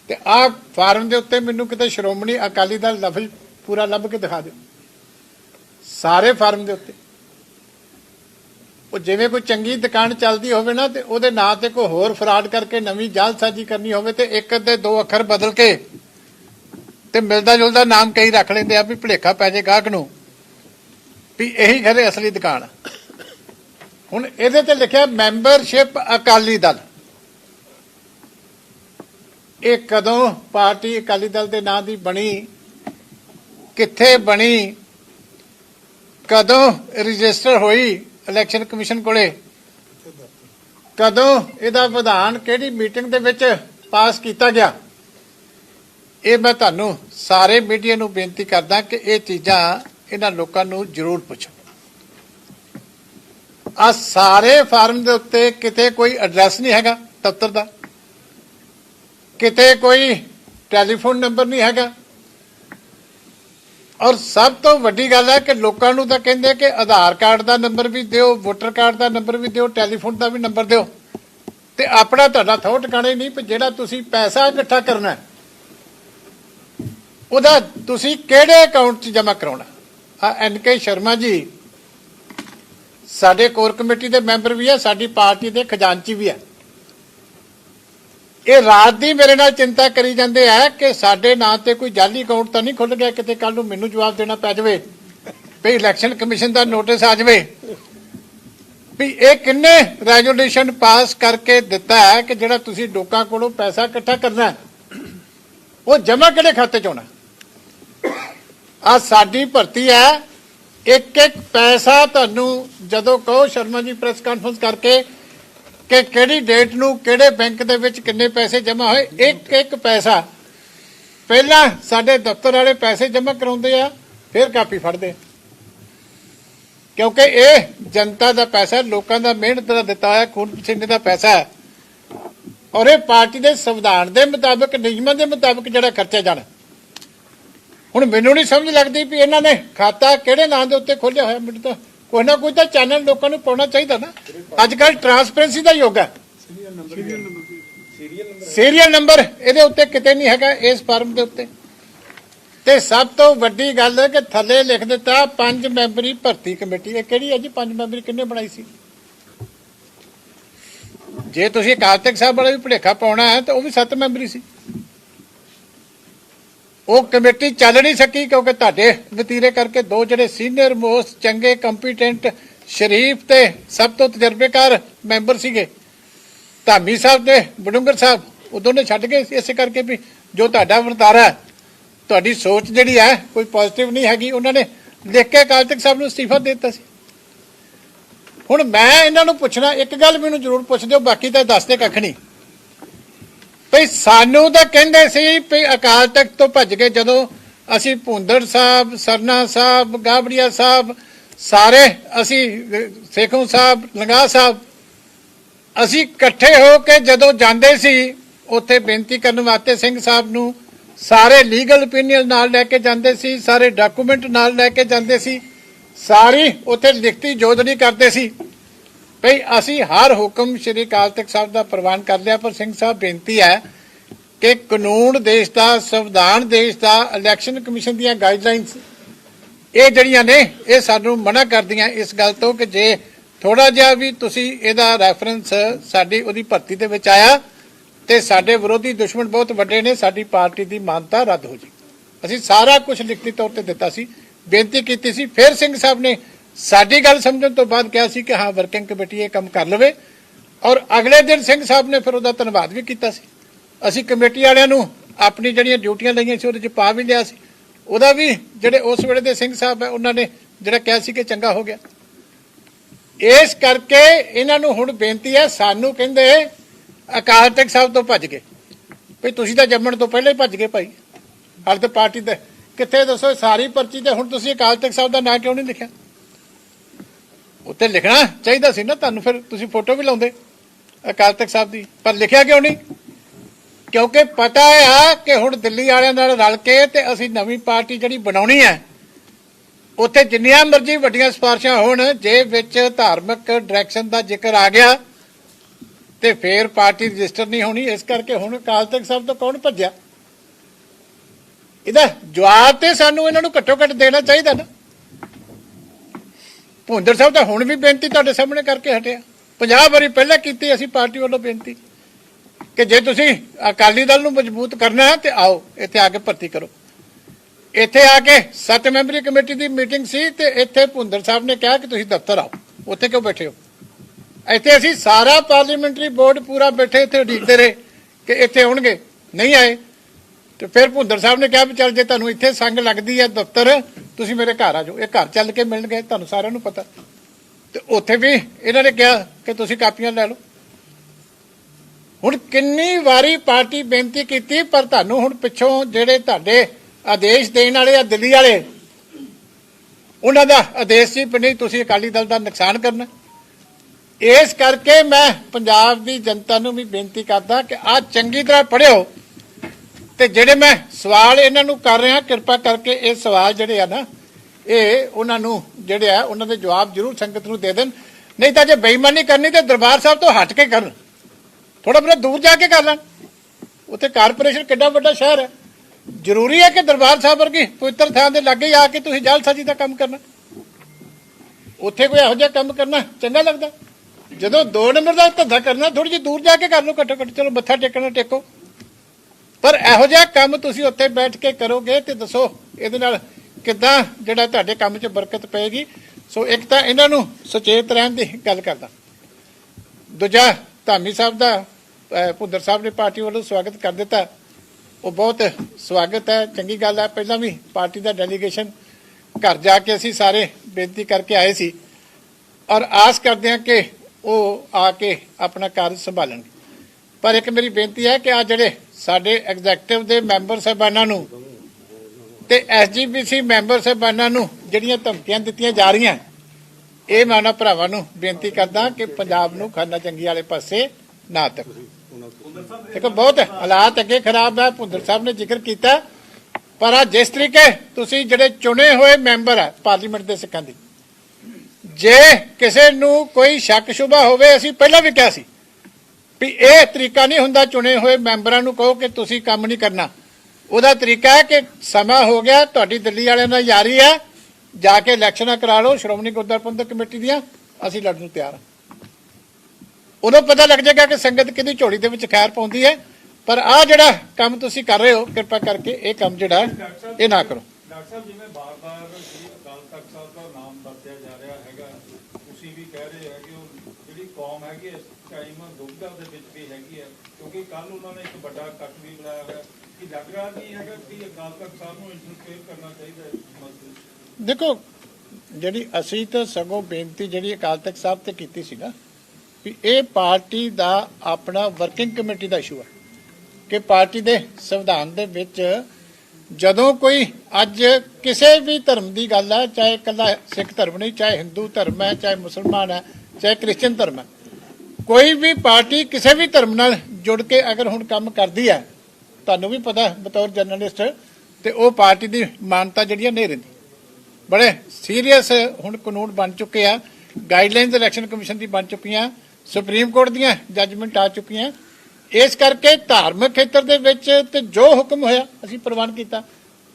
ਤੇ ਆਹ ਫਾਰਮ ਦੇ ਉੱਤੇ ਮੈਨੂੰ ਕਿਤੇ ਸ਼੍ਰੋਮਣੀ ਅਕਾਲੀ ਦਲ ਲਫ਼ਜ਼ ਪੂਰਾ ਲੱਭ ਕੇ ਦਿਖਾ ਦਿਓ। ਸਾਰੇ ਫਾਰਮ ਦੇ ਉੱਤੇ। ਉਹ ਜਿਵੇਂ ਕੋਈ ਚੰਗੀ ਦੁਕਾਨ ਚੱਲਦੀ ਹੋਵੇ ਨਾ, ਤੇ ਉਹਦੇ ਨਾਂ ਤੇ ਕੋਈ ਹੋਰ ਫਰਾਡ ਕਰਕੇ ਨਵੀਂ ਜਾਲਸਾਜ਼ੀ ਕਰਨੀ ਹੋਵੇ, ਤੇ ਇੱਕ ਅੱਧੇ ਦੋ ਅੱਖਰ ਬਦਲ ਕੇ ਤੇ ਮਿਲਦਾ ਜੁਲਦਾ ਨਾਮ ਕਈ ਰੱਖ ਲੈਂਦੇ ਆ ਵੀ ਭੁਲੇਖਾ ਪੈ ਜੇ ਗਾਹਕ ਨੂੰ। ਵੀ ਇਹੀ ਖਰੇ ਅਸਲੀ ਦੁਕਾਨ। ਹੁਣ ਇਹਦੇ ਤੇ ਲਿਖਿਆ ਮੈਂਬਰਸ਼ਿਪ ਅਕਾਲੀ ਦਲ। ਇਹ ਕਦੋਂ ਪਾਰਟੀ ਅਕਾਲੀ ਦਲ ਦੇ ਨਾਂ ਦੀ ਬਣੀ? ਕਿੱਥੇ ਬਣੀ? ਕਦੋਂ ਰਜਿਸਟਰ ਹੋਈ ਇਲੈਕਸ਼ਨ ਕਮਿਸ਼ਨ ਕੋਲੇ? ਕਦੋਂ ਇਹਦਾ ਵਿਧਾਨ ਕਿਹੜੀ ਮੀਟਿੰਗ ਦੇ ਵਿੱਚ ਪਾਸ ਕੀਤਾ ਗਿਆ? ਇਹ ਮੈਂ ਤੁਹਾਨੂੰ ਸਾਰੇ ਮੀਡੀਆ ਨੂੰ ਬੇਨਤੀ ਕਰਦਾ ਕਿ ਇਹ ਚੀਜ਼ਾਂ ਇਹਨਾਂ ਲੋਕਾਂ ਨੂੰ ਜ਼ਰੂਰ ਪੁੱਛੋ। ਆ ਸਾਰੇ ਫਾਰਮ ਦੇ ਉੱਤੇ ਕਿਤੇ ਕੋਈ ਐਡਰੈਸ ਨਹੀਂ ਹੈਗਾ ਦਫ਼ਤਰ ਦਾ। ਕਿਤੇ ਕੋਈ ਟੈਲੀਫੋਨ ਨੰਬਰ ਨਹੀਂ ਹੈਗਾ। ਔਰ ਸਭ ਤੋਂ ਵੱਡੀ ਗੱਲ ਹੈ ਕਿ ਲੋਕਾਂ ਨੂੰ ਤਾਂ ਕਹਿੰਦੇ ਕਿ ਆਧਾਰ ਕਾਰਡ ਦਾ ਨੰਬਰ ਵੀ ਦਿਓ ਵੋਟਰ ਕਾਰਡ ਦਾ ਨੰਬਰ ਵੀ ਦਿਓ ਟੈਲੀਫੋਨ ਦਾ ਵੀ ਨੰਬਰ ਦਿਓ। ਤੇ ਆਪਣਾ ਤੁਹਾਡਾ ਥੋੜ ਟਿਕਾਣੇ ਨਹੀਂ ਪਰ ਜਿਹੜਾ ਤੁਸੀਂ ਪੈਸਾ ਇਕੱਠਾ ਕਰਨਾ ਉਹਦਾ ਤੁਸੀਂ ਕਿਹੜੇ ਅਕਾਊਂਟ 'ਚ ਜਮ੍ਹਾਂ ਕਰਾਉਣਾ? ਐਨ ਕੇ ਸ਼ਰਮਾ ਜੀ, ਸਾਡੇ ਕੋਰ ਕਮੇਟੀ ਦੇ ਮੈਂਬਰ ਵੀ ਆ, ਸਾਡੀ ਪਾਰਟੀ ਦੇ ਖਜ਼ਾਨਚੀ ਵੀ ਆ। ਇਹ ਰਾਤ ਦੀ ਮੇਰੇ ਨਾਲ ਚਿੰਤਾ ਕਰੀ ਜਾਂਦੇ ਆ ਕਿ ਸਾਡੇ ਨਾਂ ਤੇ ਕੋਈ ਜਾਲੀ ਅਕਾਊਂਟ ਤਾਂ ਨਹੀਂ ਖੁੱਲ ਗਿਆ, ਕਿਤੇ ਕੱਲ ਨੂੰ ਮੈਨੂੰ ਜਵਾਬ ਦੇਣਾ ਪੈ ਜਾਵੇ, ਵੀ ਇਲੈਕਸ਼ਨ ਕਮਿਸ਼ਨ ਦਾ ਨੋਟਿਸ ਆ ਜਾਵੇ। ਵੀ ਇਹ ਕਿੰਨੇ ਰੈਜੂਲੇਸ਼ਨ ਪਾਸ ਕਰਕੇ ਦਿੱਤਾ ਹੈ ਕਿ ਜਿਹੜਾ ਤੁਸੀਂ ਲੋਕਾਂ ਕੋਲੋਂ ਪੈਸਾ ਇਕੱਠਾ ਕਰਨਾ ਉਹ ਜਮ੍ਹਾਂ ਕਿਹੜੇ ਖਾਤੇ ਚ ਹੋਣਾ? ਆ ਸਾਡੀ ਭਰਤੀ ਹੈ। ਇੱਕ ਇੱਕ ਪੈਸਾ ਤੁਹਾਨੂੰ ਜਦੋਂ ਕਹੋ ਸ਼ਰਮਾ ਜੀ ਪ੍ਰੈਸ ਕਾਨਫਰੰਸ ਕਰਕੇ ਕਿ ਕਿਹੜੀ ਡੇਟ ਨੂੰ ਕਿਹੜੇ ਬੈਂਕ ਦੇ ਵਿੱਚ ਕਿੰਨੇ ਪੈਸੇ ਜਮ੍ਹਾਂ ਹੋਏ, ਇੱਕ ਇੱਕ ਪੈਸਾ। ਪਹਿਲਾਂ ਸਾਡੇ ਦਫ਼ਤਰ ਵਾਲੇ ਪੈਸੇ ਜਮ੍ਹਾਂ ਕਰਾਉਂਦੇ ਆ, ਫਿਰ ਕਾਪੀ ਫੜਦੇ ਕਿਉਂਕਿ ਇਹ ਜਨਤਾ ਦਾ ਪੈਸਾ, ਲੋਕਾਂ ਦਾ ਮਿਹਨਤ ਦਾ ਦਿੱਤਾ ਹੈ ਖੂਨ ਪਸੀਨੇ ਦਾ ਪੈਸਾ ਹੈ। ਔਰ ਇਹ ਪਾਰਟੀ ਦੇ ਸੰਵਿਧਾਨ ਦੇ ਮੁਤਾਬਕ, ਨਿਯਮਾਂ ਦੇ ਮੁਤਾਬਕ ਜਿਹੜਾ ਖਰਚਿਆ ਜਾਣਾ। ਹੁਣ ਮੈਨੂੰ ਨਹੀਂ ਸਮਝ ਲੱਗਦੀ ਵੀ ਇਹਨਾਂ ਨੇ ਖਾਤਾ ਕਿਹੜੇ ਨਾਂ ਦੇ ਉੱਤੇ ਖੋਲਿਆ ਹੋਇਆ ਮੈਨੂੰ ਤਾਂ। ਕੋਈ ਨਾ ਕੋਈ ਤਾਂ ਚੈਨਲ ਲੋਕਾਂ ਨੂੰ ਪਾਉਣਾ ਚਾਹੀਦਾ ਨਾ। ਅੱਜ ਕੱਲ ਟਰਾਂਸਪੇਰੈਂਸੀ ਦਾ ਯੁੱਗ ਹੈ। ਸੀਰੀਅਲ ਨੰਬਰ ਇਹਦੇ ਉੱਤੇ ਕਿਤੇ ਨਹੀਂ ਹੈਗਾ ਇਸ ਫਾਰਮ ਦੇ ਉੱਤੇ। ਤੇ ਸਭ ਤੋਂ ਵੱਡੀ ਗੱਲ ਹੈ ਕਿ ਥੱਲੇ ਲਿਖ ਦਿੱਤਾ ਪੰਜ ਮੈਂਬਰੀ ਭਰਤੀ ਕਮੇਟੀ ਇਹ ਕਿਹੜੀ ਹੈ ਜੀ? ਪੰਜ ਮੈਂਬਰੀ ਕਿੰਨੇ ਬਣਾਈ ਸੀ? ਜੇ ਤੁਸੀਂ ਕਾਰਤਿਕ ਸਾਹਿਬ ਵਾਲਾ ਵੀ ਭੁਲੇਖਾ ਪਾਉਣਾ ਹੈ ਤਾਂ ਉਹ ਵੀ ਸੱਤ ਮੈਂਬਰੀ ਸੀ। ਉਹ ਕਮੇਟੀ ਚੱਲ ਨਹੀਂ ਸਕੀ ਕਿਉਂਕਿ ਤੁਹਾਡੇ ਵਤੀਰੇ ਕਰਕੇ ਦੋ ਜਿਹੜੇ ਸੀਨੀਅਰ ਮੋਸਟ ਚੰਗੇ, ਕੰਪੀਟੈਂਟ ਸ਼ਰੀਫ ਤੇ ਸਭ ਤੋਂ ਤਜਰਬੇਕਾਰ ਮੈਂਬਰ ਸੀਗੇ। ਧਾਮੀ ਸਾਹਿਬ ਤੇ ਬਡੂੰਗਰ ਸਾਹਿਬ, ਉਹ ਦੋਨੇ ਛੱਡ ਗਏ ਇਸੇ ਕਰਕੇ ਵੀ ਜੋ ਤੁਹਾਡਾ ਵਰਤਾਰਾ ਤੁਹਾਡੀ ਸੋਚ ਜਿਹੜੀ ਹੈ, ਕੋਈ ਪੋਜ਼ਿਟਿਵ ਨਹੀਂ ਹੈਗੀ। ਉਹਨਾਂ ਨੇ ਲਿਖ ਕੇ ਅਕਾਲ ਤਖਤ ਸਾਹਿਬ ਨੂੰ ਅਸਤੀਫਾ ਦੇ ਦਿੱਤਾ ਸੀ। ਹੁਣ ਮੈਂ ਇਹਨਾਂ ਨੂੰ ਪੁੱਛਣਾ, ਇੱਕ ਗੱਲ ਮੈਨੂੰ ਜ਼ਰੂਰ ਪੁੱਛ ਦਿਓ, ਬਾਕੀ ਤਾਂ ਦੱਸਦੇ ਕੱਖ ਨਹੀਂ। ਭਈ ਸਾਨੂੰ ਤਾਂ ਕਹਿੰਦੇ ਸੀ ਵੀ ਅਕਾਲ ਤਖਤ ਤੋਂ ਭੱਜ ਕੇ ਜਦੋਂ ਅਸੀਂ ਭੁੰਦੜ ਸਾਹਿਬ ਸਰਨਾ ਸਾਹਿਬ ਗਾਬੜੀਆ ਸਾਹਿਬ ਸਾਰੇ ਅਸੀਂ ਅਹ, ਸੇਖੋਂ ਸਾਹਿਬ ਲੰਗਾ ਸਾਹਿਬ ਅਸੀਂ ਇਕੱਠੇ ਹੋ ਕੇ ਜਦੋਂ ਜਾਂਦੇ ਸੀ ਉੱਥੇ ਬੇਨਤੀ ਕਰਨ ਵਾਸਤੇ ਸਿੰਘ ਸਾਹਿਬ ਨੂੰ ਸਾਰੇ ਲੀਗਲ ਓਪੀਨੀਅਨ ਨਾਲ ਲੈ ਕੇ ਜਾਂਦੇ ਸੀ ਸਾਰੇ ਡਾਕੂਮੈਂਟ ਨਾਲ ਲੈ ਕੇ ਜਾਂਦੇ ਸੀ ਸਾਰੀ ਉੱਥੇ ਲਿਖਤੀ ਜੋਦੜੀ ਕਰਦੇ ਸੀ। ਭਈ ਅਸੀਂ ਹਰ ਹੁਕਮ ਸ੍ਰੀ ਅਕਾਲ ਤਖਤ ਸਾਹਿਬ ਦਾ ਪ੍ਰਵਾਨ ਕਰ ਲਿਆ ਪਰ ਸਿੰਘ ਸਾਹਿਬ ਬੇਨਤੀ ਹੈ ਕਿ ਕਾਨੂੰਨ ਦੇਸ਼ ਦਾ, ਸੰਵਿਧਾਨ ਦੇਸ਼ ਦਾ ਇਲੈਕਸ਼ਨ ਕਮਿਸ਼ਨ ਦੀਆਂ ਗਾਈਡਲਾਈਨਸ ਇਹ ਜਿਹੜੀਆਂ ਨੇ, ਇਹ ਸਾਨੂੰ ਮਨਾ ਕਰਦੀਆਂ। ਇਸ ਗੱਲ ਤੋਂ ਕਿ ਜੇ ਥੋੜਾ ਜਿਹਾ ਵੀ ਤੁਸੀਂ ਇਹਦਾ ਰੈਫਰੈਂਸ ਸਾਡੀ ਉਹਦੀ ਭਰਤੀ ਦੇ ਵਿੱਚ ਆਇਆ, ਤੇ ਸਾਡੇ ਵਿਰੋਧੀ ਦੁਸ਼ਮਣ ਬਹੁਤ ਵੱਡੇ ਨੇ, ਸਾਡੀ ਪਾਰਟੀ ਦੀ ਮਾਨਤਾ ਰੱਦ ਹੋ ਜੀ। ਅਸੀਂ ਸਾਰਾ ਕੁਝ ਲਿਖਤੀ ਤੌਰ ਤੇ ਦਿੱਤਾ ਸੀ, ਬੇਨਤੀ ਕੀਤੀ ਸੀ। ਫਿਰ ਸਿੰਘ ਸਾਹਿਬ ਨੇ ਸਾਡੀ ਗੱਲ ਸਮਝਣ ਤੋਂ ਬਾਅਦ ਕਿਹਾ ਸੀ ਕਿ ਹਾਂ ਵਰਕਿੰਗ ਕਮੇਟੀ ਇਹ ਕੰਮ ਕਰ ਲਵੇ। ਔਰ ਅਗਲੇ ਦਿਨ ਸਿੰਘ ਸਾਹਿਬ ਨੇ ਫਿਰ ਉਹਦਾ ਧੰਨਵਾਦ ਵੀ ਕੀਤਾ ਸੀ। ਅਸੀਂ ਕਮੇਟੀ ਵਾਲਿਆਂ ਨੂੰ ਆਪਣੀ ਜਿਹੜੀਆਂ ਡਿਊਟੀਆਂ ਲਈਆਂ ਸੀ, ਉਹਦੇ ਚ ਪਾ ਵੀ ਲਿਆ ਸੀ। ਉਹਦਾ ਵੀ ਜਿਹੜੇ ਉਸ ਵੇਲੇ ਦੇ ਸਿੰਘ ਸਾਹਿਬ ਹੈ, ਉਹਨਾਂ ਨੇ ਜਿਹੜਾ ਕਿਹਾ ਸੀ ਕਿ ਚੰਗਾ ਹੋ ਗਿਆ। ਇਸ ਕਰਕੇ ਇਹਨਾਂ ਨੂੰ ਹੁਣ ਬੇਨਤੀ ਹੈ, ਸਾਨੂੰ ਕਹਿੰਦੇ ਅਕਾਲ ਤਖਤ ਸਾਹਿਬ ਤੋਂ ਭੱਜ ਗਏ ਵੀ ਤੁਸੀਂ ਤਾਂ ਜੰਮਣ ਤੋਂ ਪਹਿਲਾਂ ਹੀ ਭੱਜ ਗਏ ਭਾਈ। ਹਾਲ ਤੇ ਪਾਰਟੀ ਦੇ ਕਿੱਥੇ ਦੱਸੋ, ਸਾਰੀ ਪਰਚੀ ਤੇ ਹੁਣ ਤੁਸੀਂ ਅਕਾਲ ਤਖਤ ਸਾਹਿਬ ਦਾ ਨਾਂ ਕਿਉਂ ਨਹੀਂ ਲਿਖਿਆ? ਉੱਤੇ ਲਿਖਣਾ ਚਾਹੀਦਾ ਸੀ ਨਾ ਤੁਹਾਨੂੰ, ਫਿਰ ਤੁਸੀਂ ਫੋਟੋ ਵੀ ਲਾਉਂਦੇ ਅਕਾਲ ਤਖਤ ਸਾਹਿਬ ਦੀ। ਪਰ ਲਿਖਿਆ ਕਿਉਂ ਨਹੀਂ? ਕਿਉਂਕਿ ਪਤਾ ਆ ਕਿ ਹੁਣ ਦਿੱਲੀ ਵਾਲਿਆਂ ਨਾਲ ਰਲ ਕੇ ਤੇ ਅਸੀਂ ਨਵੀਂ ਪਾਰਟੀ ਜਿਹੜੀ ਬਣਾਉਣੀ ਹੈ, ਉੱਥੇ ਜਿੰਨੀਆਂ ਮਰਜ਼ੀ ਵੱਡੀਆਂ ਸਿਫਾਰਸ਼ਾਂ ਹੋਣ, ਜੇ ਵਿੱਚ ਧਾਰਮਿਕ ਡਾਇਰੈਕਸ਼ਨ ਦਾ ਜ਼ਿਕਰ ਆ ਗਿਆ ਤੇ ਫੇਰ ਪਾਰਟੀ ਰਜਿਸਟਰ ਨਹੀਂ ਹੋਣੀ, ਇਸ ਕਰਕੇ ਹੁਣ ਅਕਾਲ ਤਖਤ ਸਾਹਿਬ ਤੋਂ ਕੌਣ ਭੱਜਿਆ? ਇਹਦਾ ਜਵਾਬ ਤੇ ਸਾਨੂੰ ਇਹਨਾਂ ਨੂੰ ਘੱਟੋ ਘੱਟ ਦੇਣਾ ਚਾਹੀਦਾ ਨਾ। ਭੁੰਦਰ ਸਾਹਿਬ ਤਾਂ ਹੁਣ ਵੀ ਬੇਨਤੀ ਤੁਹਾਡੇ ਸਾਹਮਣੇ ਕਰਕੇ ਹਟਿਆ। 50 ਵਾਰੀ ਪਹਿਲਾਂ ਕੀਤੀ ਅਸੀਂ ਪਾਰਟੀ ਵੱਲੋਂ ਬੇਨਤੀ। ਕਿ ਜੇ ਤੁਸੀਂ ਅਕਾਲੀ ਦਲ ਨੂੰ ਮਜ਼ਬੂਤ ਕਰਨਾ ਹੈ ਤੇ ਆਓ, ਇੱਥੇ ਆ ਕੇ ਭਰਤੀ ਕਰੋ। ਇੱਥੇ ਆ ਕੇ ਸੱਤ ਮੈਂਬਰੀ ਕਮੇਟੀ ਦੀ ਮੀਟਿੰਗ ਸੀ ਤੇ ਇੱਥੇ ਭੁੰਦਰ ਸਾਹਿਬ ਨੇ ਕਿਹਾ ਕਿ ਤੁਸੀਂ ਦਫ਼ਤਰ ਆਓ, ਉੱਥੇ ਕਿਉਂ ਬੈਠੇ ਹੋ? ਇੱਥੇ ਅਸੀਂ ਸਾਰਾ ਪਾਰਲੀਮੈਂਟਰੀ ਬੋਰਡ ਪੂਰਾ ਬੈਠੇ, ਇੱਥੇ ਉਡੀਕਦੇ ਰਹੇ ਕਿ ਇੱਥੇ ਆਉਣਗੇ, ਨਹੀਂ ਆਏ। ਤੇ ਫਿਰ ਭੁੰਦਰ ਸਾਹਿਬ ਨੇ ਕਿਹਾ ਵੀ ਚੱਲ ਜੇ ਤੁਹਾਨੂੰ ਇੱਥੇ ਸੰਗ ਲੱਗਦੀ ਹੈ ਦਫ਼ਤਰ, ਤੁਸੀਂ ਮੇਰੇ ਘਰ ਆ ਜਾਓ। ਇਹ ਘਰ ਚੱਲ ਕੇ ਮਿਲਣਗੇ, ਤੁਹਾਨੂੰ ਸਾਰਿਆਂ ਨੂੰ ਪਤਾ। ਤੇ ਉੱਥੇ ਵੀ ਇਹਨਾਂ ਨੇ ਕਿਹਾ ਕਿ ਤੁਸੀਂ ਕਾਪੀਆਂ ਲੈ ਲਓ। ਹੁਣ ਕਿੰਨੀ ਵਾਰੀ ਪਾਰਟੀ ਬੇਨਤੀ ਕੀਤੀ, ਪਰ ਤੁਹਾਨੂੰ ਹੁਣ ਪਿੱਛੋਂ ਜਿਹੜੇ ਤੁਹਾਡੇ ਆਦੇਸ਼ ਦੇਣ ਵਾਲੇ ਆ, ਦਿੱਲੀ ਵਾਲੇ, ਉਹਨਾਂ ਦਾ ਆਦੇਸ਼ ਸੀ ਵੀ ਨਹੀਂ, ਤੁਸੀਂ ਅਕਾਲੀ ਦਲ ਦਾ ਨੁਕਸਾਨ ਕਰਨਾ। ਇਸ ਕਰਕੇ ਮੈਂ ਪੰਜਾਬ ਦੀ ਜਨਤਾ ਨੂੰ ਵੀ ਬੇਨਤੀ ਕਰਦਾ ਕਿ ਆ ਚੰਗੀ ਤਰ੍ਹਾਂ ਪੜਿਓ ਤੇ ਜਿਹੜੇ ਮੈਂ ਸਵਾਲ ਇਹਨਾਂ ਨੂੰ ਕਰ ਰਿਹਾ, ਕਿਰਪਾ ਕਰਕੇ ਇਹ ਸਵਾਲ ਜਿਹੜੇ ਆ ਨਾ, ਇਹ ਉਹਨਾਂ ਨੂੰ ਜਿਹੜੇ ਆ, ਉਹਨਾਂ ਦੇ ਜਵਾਬ ਜ਼ਰੂਰ ਸੰਗਤ ਨੂੰ ਦੇ ਦੇਣ। ਨਹੀਂ ਤਾਂ ਜੇ ਬੇਈਮਾਨੀ ਕਰਨੀ ਤੇ ਦਰਬਾਰ ਸਾਹਿਬ ਤੋਂ ਹਟ ਕੇ ਕਰਨ। ਥੋੜਾ ਬੜਾ ਦੂਰ ਜਾ ਕੇ ਕਰ ਲੈਣ। ਉੱਥੇ ਕਾਰਪੋਰੇਸ਼ਨ ਕਿੱਡਾ ਵੱਡਾ ਸ਼ਹਿਰ ਹੈ। ਜ਼ਰੂਰੀ ਹੈ ਕਿ ਦਰਬਾਰ ਸਾਹਿਬ ਵਰਗੀ ਪਵਿੱਤਰ ਥਾਂ ਦੇ ਲਾਗੇ ਆ ਕੇ ਤੁਸੀਂ ਜਲਸਾਜੀ ਦਾ ਕੰਮ ਕਰਨਾ। ਉੱਥੇ ਕੋਈ ਇਹੋ ਜਿਹਾ ਕੰਮ ਕਰਨਾ ਚੰਗਾ ਲੱਗਦਾ। ਜਦੋਂ ਦੋ ਨੰਬਰ ਦਾ ਧੰਦਾ ਕਰਨਾ ਥੋੜੀ ਜਿਹੀ ਦੂਰ ਜਾ ਕੇ ਕਰ ਲਓ ਘੱਟੋ ਘੱਟ। ਚਲੋ ਮੱਥਾ ਟੇਕਣਾ, ਟੇਕੋ। ਪਰ ਇਹੋ ਜਿਹਾ ਕੰਮ ਤੁਸੀਂ ਉੱਥੇ ਬੈਠ ਕੇ ਕਰੋਗੇ ਤੇ ਦੱਸੋ ਇਹਦੇ ਨਾਲ ਕਿੱਦਾਂ ਜਿਹੜਾ ਤੁਹਾਡੇ ਕੰਮ 'ਚ ਬਰਕਤ ਪਏਗੀ। ਸੋ ਇੱਕ ਤਾਂ ਇਹਨਾਂ ਨੂੰ ਸੁਚੇਤ ਰਹਿਣ ਦੀ ਗੱਲ ਕਰਦਾ। ਦੂਜਾ, ਧਾਮੀ ਸਾਹਿਬ ਦਾ ਭੁੰਦਰ ਸਾਹਿਬ ਨੇ ਪਾਰਟੀ ਵੱਲੋਂ ਸਵਾਗਤ ਕਰ ਦਿੱਤਾ। ਉਹ ਬਹੁਤ ਸਵਾਗਤ ਹੈ। ਚੰਗੀ ਗੱਲ ਹੈ, ਪਹਿਲਾਂ ਵੀ ਪਾਰਟੀ ਦਾ ਡੈਲੀਗੇਸ਼ਨ ਘਰ ਜਾ ਕੇ ਅਸੀਂ ਸਾਰੇ ਬੇਨਤੀ ਕਰਕੇ ਆਏ ਸੀ। ਔਰ ਆਸ ਕਰਦੇ ਹਾਂ ਕਿ ਉਹ ਆ ਕੇ ਆਪਣਾ ਕਾਰਜ ਸੰਭਾਲਣਗੇ ਪਰ ਇੱਕ ਮੇਰੀ ਬੇਨਤੀ ਹੈ ਕਿ ਆ ਜਿਹੜੇ ਸਾਡੇ ਐਗਜ਼ੈਕਟਿਵ ਦੇ ਮੈਂਬਰ ਸਾਹਿਬਾਨਾਂ ਨੂੰ ਤੇ ਐਸਜੀਪੀਸੀ ਮੈਂਬਰ ਸਾਹਿਬਾਨਾਂ ਨੂੰ ਜਿਹੜੀਆਂ ਧਮਕੀਆਂ ਦਿੱਤੀਆਂ ਜਾ ਰਹੀਆਂ, ਇਹ ਮੈਂ ਉਹਨਾਂ ਭਰਾਵਾਂ ਨੂੰ ਬੇਨਤੀ ਕਰਦਾ ਕਿ ਪੰਜਾਬ ਨੂੰ ਖਾਨਾ ਚੰਗੀ ਵਾਲੇ ਪਾਸੇ ਨਾ ਤੱਕ ਦੇਖੋ, ਬਹੁਤ ਹਾਲਾਤ ਅੱਗੇ ਖਰਾਬ ਹੈ ਭੁੰਦਰ ਸਾਹਿਬ ਨੇ ਜ਼ਿਕਰ ਕੀਤਾ, ਪਰ ਆ ਜਿਸ ਤਰੀਕੇ ਤੁਸੀਂ ਜਿਹੜੇ ਚੁਣੇ ਹੋਏ ਮੈਂਬਰ ਹੈ ਪਾਰਲੀਮੈਂਟ ਦੇ ਸਿੱਖਾਂ ਦੀ, ਜੇ ਕਿਸੇ ਨੂੰ ਕੋਈ ਸ਼ੱਕ ਸ਼ੁਬਾ ਹੋਵੇ, ਅਸੀਂ ਪਹਿਲਾਂ ਵੀ ਕਿਹਾ ਸੀ ਵੀ ਇਹ ਤਰੀਕਾ ਨਹੀਂ ਹੁੰਦਾ ਚੁਣੇ ਹੋਏ ਮੈਂਬਰਾਂ ਨੂੰ ਕਹੋ ਕਿ ਤੁਸੀਂ ਕੰਮ ਨਹੀਂ ਕਰਨਾ। ਉਹਦਾ ਤਰੀਕਾ ਹੈ ਕਿ ਸਮਾਂ ਹੋ ਗਿਆ, ਤੁਹਾਡੀ ਦਿੱਲੀ ਵਾਲਿਆਂ ਨਾਲ ਯਾਰੀ ਹੈ, ਜਾ ਕੇ ਇਲੈਕਸ਼ਨਾਂ ਕਰਾ ਲਓ, ਸ਼੍ਰੋਮਣੀ ਗੁਰਦੁਆਰਾ ਪ੍ਰਬੰਧਕ ਕਮੇਟੀ ਦੀਆਂ, ਅਸੀਂ ਲੜਨ ਨੂੰ ਤਿਆਰ ਹਾਂ। ਉਦੋਂ ਪਤਾ ਲੱਗ ਜਾਏਗਾ ਕਿ ਸੰਗਤ ਕਿਹਦੀ ਝੋਲੀ ਦੇ ਵਿੱਚ ਖੈਰ ਪਾਉਂਦੀ ਹੈ, ਪਰ ਆ ਜਿਹੜਾ ਕੰਮ ਤੁਸੀਂ ਕਰ ਰਹੇ ਹੋ, ਕਿਰਪਾ ਕਰਕੇ ਇਹ ਕੰਮ ਜਿਹੜਾ ਇਹ ਨਾ ਕਰੋ। ਡਾਕਟਰ ਸਾਹਿਬ, ਜਿਵੇਂ ਬਾਰ-ਬਾਰ ਸ਼੍ਰੀ ਅਕਾਲ ਤਖਤ ਸਾਹਿਬ ਦਾ ਨਾਮ ਵਰਤਿਆ ਜਾ ਰਿਹਾ ਹੈਗਾ ਤੁਸੀਂ ਵੀ ਕਹਿ ਰਹੇ ਹੈਗੇ ਉਹ ਜਿਹੜੀ ਕੌਮ ਹੈਗੀ ਇਸ ਟਾਈਮ ਦੁਬਿਧਾ ਦੇ ਵਿੱਚ ਵੀ ਹੈਗੀ ਹੈ ਕਿਉਂਕਿ ਕੱਲ ਉਹਨਾਂ ਨੇ ਇੱਕ ਵੱਡਾ ਕੱਟ ਵੀ ਬੁਲਾਇਆ ਹੈ ਕਿ ਲੱਗ ਰਿਹਾ ਨਹੀਂ ਹੈਗਾ ਕਿ ਅਕਾਲ ਤਖਤ ਸਾਹਿਬ ਨੂੰ ਇੰਟਰਫੇਅਰ ਕਰਨਾ ਚਾਹੀਦਾ ਮਸਲੇ ਦੇਖੋ, ਜਿਹੜੀ ਅਸੀਂ ਤਾਂ ਸਗੋਂ ਬੇਨਤੀ ਜਿਹੜੀ ਅਕਾਲ ਤਖਤ ਸਾਹਿਬ ਤੇ ਕੀਤੀ ਸੀ ਨਾ, ਵੀ ਇਹ ਪਾਰਟੀ ਦਾ ਆਪਣਾ ਵਰਕਿੰਗ ਕਮੇਟੀ ਦਾ ਇਸ਼ੂ ਹੈ ਕਿ ਪਾਰਟੀ ਦੇ ਸੰਵਿਧਾਨ ਦੇ ਵਿੱਚ ਜਦੋਂ ਕੋਈ ਅੱਜ ਕਿਸੇ ਵੀ ਧਰਮ ਦੀ ਗੱਲ ਹੈ ਚਾਹੇ ਇਕੱਲਾ ਸਿੱਖ ਧਰਮ ਨਹੀਂ, ਚਾਹੇ ਹਿੰਦੂ ਧਰਮ ਹੈ, ਚਾਹੇ ਮੁਸਲਮਾਨ ਹੈ, ਚਾਹੇ ਕ੍ਰਿਸਚੀਅਨ ਧਰਮ ਹੈ ਕੋਈ ਵੀ ਪਾਰਟੀ ਕਿਸੇ ਵੀ ਧਰਮ ਨਾਲ ਜੁੜ ਕੇ ਅਗਰ ਹੁਣ ਕੰਮ ਕਰਦੀ ਹੈ ਤੁਹਾਨੂੰ ਵੀ ਪਤਾ, ਬਤੌਰ ਜਰਨਲਿਸਟ, ਤੇ ਉਹ ਪਾਰਟੀ ਦੀ ਮਾਨਤਾ ਜਿਹੜੀ ਹੈ ਨਹੀਂ ਰਹਿੰਦੀ ਬੜੇ ਸੀਰੀਅਸ ਹੁਣ ਕਾਨੂੰਨ ਬਣ ਚੁੱਕੇ ਆ ਗਾਈਡਲਾਈਨਸ ਇਲੈਕਸ਼ਨ ਕਮਿਸ਼ਨ ਦੀ ਬਣ ਚੁੱਕੀਆਂ, ਸੁਪਰੀਮ ਕੋਰਟ ਦੀਆਂ ਜੱਜਮੈਂਟ ਆ ਚੁੱਕੀਆਂ। ਇਸ ਕਰਕੇ ਧਾਰਮਿਕ ਖੇਤਰ ਦੇ ਵਿੱਚ ਤੇ ਜੋ ਹੁਕਮ ਹੋਇਆ, ਅਸੀਂ ਪ੍ਰਵਾਨ ਕੀਤਾ।